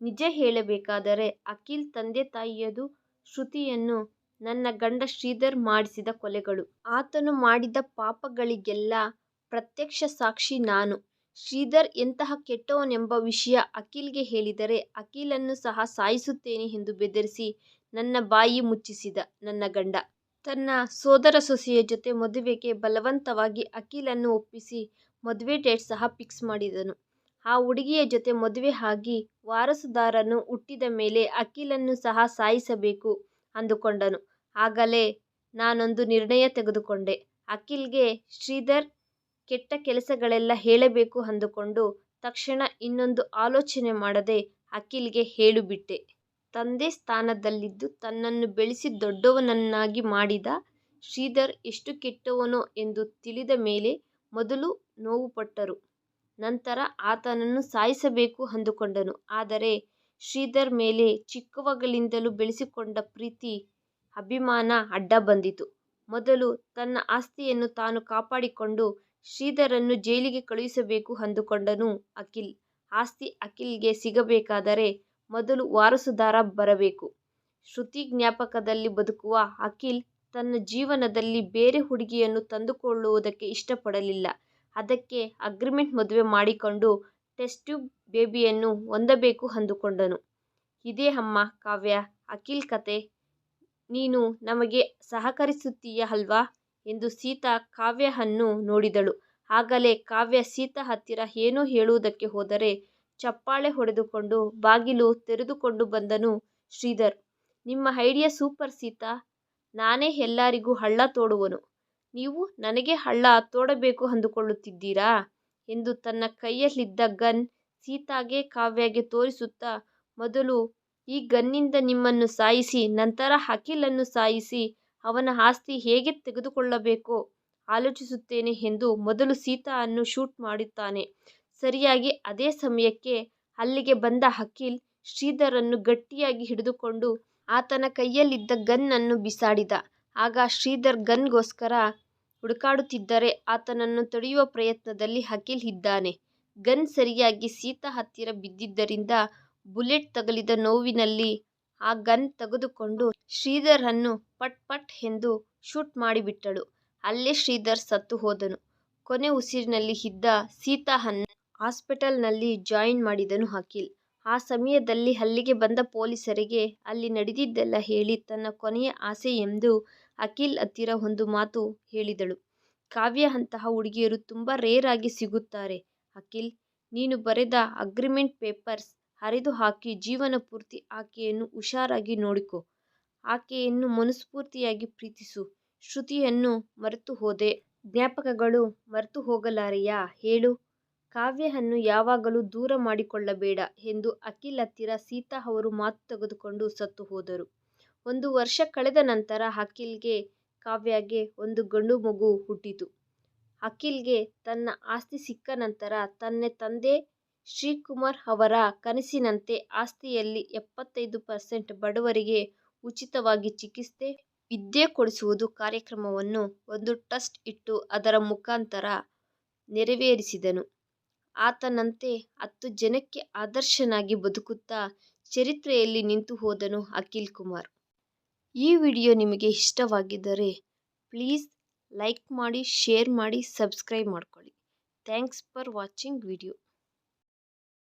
ನಿಜ ಹೇಳಬೇಕಾದರೆ ಅಖಿಲ್ ತಂದೆ ತಾಯಿಯದು ಶ್ರುತಿಯನ್ನು ನನ್ನ ಗಂಡ ಶ್ರೀಧರ್ ಮಾಡಿಸಿದ ಕೊಲೆಗಳು. ಆತನು ಮಾಡಿದ ಪಾಪಗಳಿಗೆಲ್ಲ ಪ್ರತ್ಯಕ್ಷ ಸಾಕ್ಷಿ ನಾನು. ಶ್ರೀಧರ್ ಎಂತಹ ಕೆಟ್ಟವನೆಂಬ ವಿಷಯ ಅಖಿಲ್ಗೆ ಹೇಳಿದರೆ ಅಖಿಲನ್ನು ಸಹ ಸಾಯಿಸುತ್ತೇನೆ ಎಂದು ಬೆದರಿಸಿ ನನ್ನ ಬಾಯಿ ಮುಚ್ಚಿಸಿದ ನನ್ನ ಗಂಡ. ತನ್ನ ಸೋದರ ಸೊಸೆಯ ಜೊತೆ ಮದುವೆಗೆ ಬಲವಂತವಾಗಿ ಅಖಿಲನ್ನು ಒಪ್ಪಿಸಿ ಮದುವೆ ಡೇಟ್ ಸಹ ಫಿಕ್ಸ್ ಮಾಡಿದನು. ಆ ಹುಡುಗಿಯ ಜೊತೆ ಮದುವೆ ಆಗಿ ವಾರಸುದಾರನು ಹುಟ್ಟಿದ ಮೇಲೆ ಅಖಿಲನ್ನು ಸಹ ಸಾಯಿಸಬೇಕು ಅಂದುಕೊಂಡನು. ಆಗಲೇ ನಾನೊಂದು ನಿರ್ಣಯ ತೆಗೆದುಕೊಂಡೆ. ಅಖಿಲ್ಗೆ ಶ್ರೀಧರ್ ಕೆಟ್ಟ ಕೆಲಸಗಳೆಲ್ಲ ಹೇಳಬೇಕು ಅಂದುಕೊಂಡು ತಕ್ಷಣ ಇನ್ನೊಂದು ಆಲೋಚನೆ ಮಾಡದೆ ಅಖಿಲ್ಗೆ ಹೇಳಿಬಿಟ್ಟೆ. ತಂದೆ ಸ್ಥಾನದಲ್ಲಿದ್ದು ತನ್ನನ್ನು ಬೆಳೆಸಿ ದೊಡ್ಡವನನ್ನಾಗಿ ಮಾಡಿದ ಶ್ರೀಧರ್ ಎಷ್ಟು ಕೆಟ್ಟವನೋ ಎಂದು ತಿಳಿದ ಮೇಲೆ ಮೊದಲು ನೋವುಪಟ್ಟರೂ ನಂತರ ಆತನನ್ನು ಸಾಯಿಸಬೇಕು ಅಂದುಕೊಂಡನು. ಆದರೆ ಶ್ರೀಧರ್ ಮೇಲೆ ಚಿಕ್ಕವಗಳಿಂದಲೂ ಬೆಳೆಸಿಕೊಂಡ ಪ್ರೀತಿ, ಅಭಿಮಾನ ಅಡ್ಡ ಬಂದಿತು. ಮೊದಲು ತನ್ನ ಆಸ್ತಿಯನ್ನು ತಾನು ಕಾಪಾಡಿಕೊಂಡು ಶ್ರೀಧರನ್ನು ಜೈಲಿಗೆ ಕಳುಹಿಸಬೇಕು ಅಂದುಕೊಂಡನು ಅಖಿಲ್. ಆಸ್ತಿ ಅಖಿಲ್ಗೆ ಸಿಗಬೇಕಾದರೆ ಮೊದಲು ವಾರಸುದಾರ ಬರಬೇಕು. ಶ್ರುತಿ ಜ್ಞಾಪಕದಲ್ಲಿ ಬದುಕುವ ಅಖಿಲ್ ತನ್ನ ಜೀವನದಲ್ಲಿ ಬೇರೆ ಹುಡುಗಿಯನ್ನು ತಂದುಕೊಳ್ಳುವುದಕ್ಕೆ ಇಷ್ಟಪಡಲಿಲ್ಲ. ಅದಕ್ಕೆ ಅಗ್ರಿಮೆಂಟ್ ಮದುವೆ ಮಾಡಿಕೊಂಡು ಟೆಸ್ಟ್ ಟ್ಯೂಬ್ ಬೇಬಿಯನ್ನು ಹೊಂದಬೇಕು ಅಂದುಕೊಂಡನು. ಇದೇ ಅಮ್ಮ ಕಾವ್ಯ, ಅಖಿಲ್ ಕತೆ ನೀನು ನಮಗೆ ಸಹಕರಿಸುತ್ತೀಯ ಅಲ್ವಾ ಎಂದು ಸೀತಾ ಕಾವ್ಯ ಅನ್ನು ನೋಡಿದಳು. ಆಗಲೇ ಕಾವ್ಯ ಸೀತಾ ಹತ್ತಿರ ಏನೋ ಹೇಳುವುದಕ್ಕೆ ಹೋದರೆ ಚಪ್ಪಾಳೆ ಹೊಡೆದುಕೊಂಡು ಬಾಗಿಲು ತೆರೆದುಕೊಂಡು ಬಂದನು ಶ್ರೀಧರ್. ನಿಮ್ಮ ಐಡಿಯಾ ಸೂಪರ್ ಸೀತಾ, ನಾನೇ ಎಲ್ಲರಿಗೂ ಹಳ್ಳ ತೋಡುವನು. ನೀವು ನನಗೆ ಹಳ್ಳ ತೋಡಬೇಕು ಅಂದುಕೊಳ್ಳುತ್ತಿದ್ದೀರಾ ಎಂದು ತನ್ನ ಕೈಯಲ್ಲಿದ್ದ ಗನ್ ಸೀತಾಗೆ ಕಾವ್ಯಗೆ ತೋರಿಸುತ್ತಾ, ಮೊದಲು ಈ ಗನ್ನಿಂದ ನಿಮ್ಮನ್ನು ಸಾಯಿಸಿ, ನಂತರ ಅಖಿಲನ್ನು ಸಾಯಿಸಿ, ಅವನ ಆಸ್ತಿ ಹೇಗೆ ತೆಗೆದುಕೊಳ್ಳಬೇಕು ಆಲೋಚಿಸುತ್ತೇನೆ ಎಂದು ಮೊದಲು ಸೀತಾ ಅನ್ನು ಶೂಟ್ ಮಾಡುತ್ತಾನೆ. ಸರಿಯಾಗಿ ಅದೇ ಸಮಯಕ್ಕೆ ಅಲ್ಲಿಗೆ ಬಂದ ಅಖಿಲ್ ಶ್ರೀಧರನ್ನು ಗಟ್ಟಿಯಾಗಿ ಹಿಡಿದುಕೊಂಡು ಆತನ ಕೈಯಲ್ಲಿದ್ದ ಗನ್ನನ್ನು ಬಿಸಾಡಿದ. ಆಗ ಶ್ರೀಧರ್ ಗನ್ ಗೋಸ್ಕರ ಹುಡುಕಾಡುತ್ತಿದ್ದರೆ ಆತನನ್ನು ತಡೆಯುವ ಪ್ರಯತ್ನದಲ್ಲಿ ಅಖಿಲ್ ಇದ್ದಾನೆ. ಗನ್ ಸರಿಯಾಗಿ ಸೀತಾ ಹತ್ತಿರ ಬಿದ್ದಿದ್ದರಿಂದ ಬುಲೆಟ್ ತಗುಲಿದ ನೋವಿನಲ್ಲಿ ಆ ಗನ್ ತೆಗೆದುಕೊಂಡು ಶ್ರೀಧರ್ ಅನ್ನು ಪಟ್ ಪಟ್ ಎಂದು ಶೂಟ್ ಮಾಡಿಬಿಟ್ಟಳು. ಅಲ್ಲೇ ಶ್ರೀಧರ್ ಸತ್ತು ಹೋದನು. ಕೊನೆ ಉಸಿರಿನಲ್ಲಿ ಇದ್ದ ಸೀತಾಅನ್ನು ಹಾಸ್ಪಿಟಲ್ನಲ್ಲಿ ಜಾಯಿನ್ ಮಾಡಿದನು ಅಖಿಲ್. ಆ ಸಮಯದಲ್ಲಿ ಅಲ್ಲಿಗೆ ಬಂದ ಪೊಲೀಸರಿಗೆ ಅಲ್ಲಿ ನಡೆದಿದ್ದೆಲ್ಲ ಹೇಳಿ ತನ್ನ ಕೊನೆಯ ಆಸೆ ಎಂದು ಅಖಿಲ್ ಹತ್ತಿರ ಒಂದು ಮಾತು ಹೇಳಿದಳು. ಕಾವ್ಯ ಅಂತಹ ಹುಡುಗಿಯರು ತುಂಬ ರೇರ್ ಆಗಿ ಸಿಗುತ್ತಾರೆ ಅಖಿಲ್. ನೀನು ಬರೆದ ಅಗ್ರಿಮೆಂಟ್ ಪೇಪರ್ಸ್ ಹರಿದು ಹಾಕಿ ಜೀವನ ಪೂರ್ತಿ ಆಕೆಯನ್ನು ಹುಷಾರಾಗಿ ನೋಡಿಕೋ. ಆಕೆಯನ್ನು ಮನಸ್ಫೂರ್ತಿಯಾಗಿ ಪ್ರೀತಿಸು. ಶ್ರುತಿಯನ್ನು ಮರೆತು ಹೋದೆ ಜ್ಞಾಪಕಗಳು ಮರೆತು ಹೋಗಲಾರೆಯಾ ಹೇಳು. ಕಾವ್ಯವನ್ನು ಯಾವಾಗಲೂ ದೂರ ಮಾಡಿಕೊಳ್ಳಬೇಡ ಎಂದು ಅಖಿಲ್ ಹತ್ತಿರ ಸೀತಾ ಅವರು ಮಾತು ತೆಗೆದುಕೊಂಡು ಸತ್ತುಹೋದರು. ಒಂದು ವರ್ಷ ಕಳೆದ ನಂತರ ಅಖಿಲ್ಗೆ ಕಾವ್ಯಗೆ ಒಂದು ಗಂಡು ಮಗು ಹುಟ್ಟಿತು. ಅಖಿಲ್ಗೆ ತನ್ನ ಆಸ್ತಿ ಸಿಕ್ಕ ನಂತರ ತನ್ನ ತಂದೆ ಶ್ರೀಕುಮಾರ್ ಅವರ ಕನಸಿನಂತೆ ಆಸ್ತಿಯಲ್ಲಿ ಎಪ್ಪತ್ತೈದು ಪರ್ಸೆಂಟ್ ಬಡವರಿಗೆ ಉಚಿತವಾಗಿ ಚಿಕಿತ್ಸೆ, ವಿದ್ಯೆ ಕೊಡಿಸುವುದು ಕಾರ್ಯಕ್ರಮವನ್ನು ಒಂದು ಟ್ರಸ್ಟ್ ಇಟ್ಟು ಅದರ ಮುಖಾಂತರ ನೆರವೇರಿಸಿದನು. ಆತನಂತೆ ಹತ್ತು ಜನಕ್ಕೆ ಆದರ್ಶನಾಗಿ ಬದುಕುತ್ತಾ ಚರಿತ್ರೆಯಲ್ಲಿ ನಿಂತು ಹೋದನು ಅಖಿಲ್ ಕುಮಾರ್. ಈ ವಿಡಿಯೋ ನಿಮಗೆ ಇಷ್ಟವಾಗಿದ್ದರೆ ಪ್ಲೀಸ್ ಲೈಕ್ ಮಾಡಿ, ಶೇರ್ ಮಾಡಿ, ಸಬ್ಸ್ಕ್ರೈಬ್ ಮಾಡ್ಕೊಳ್ಳಿ. Thanks for watching video.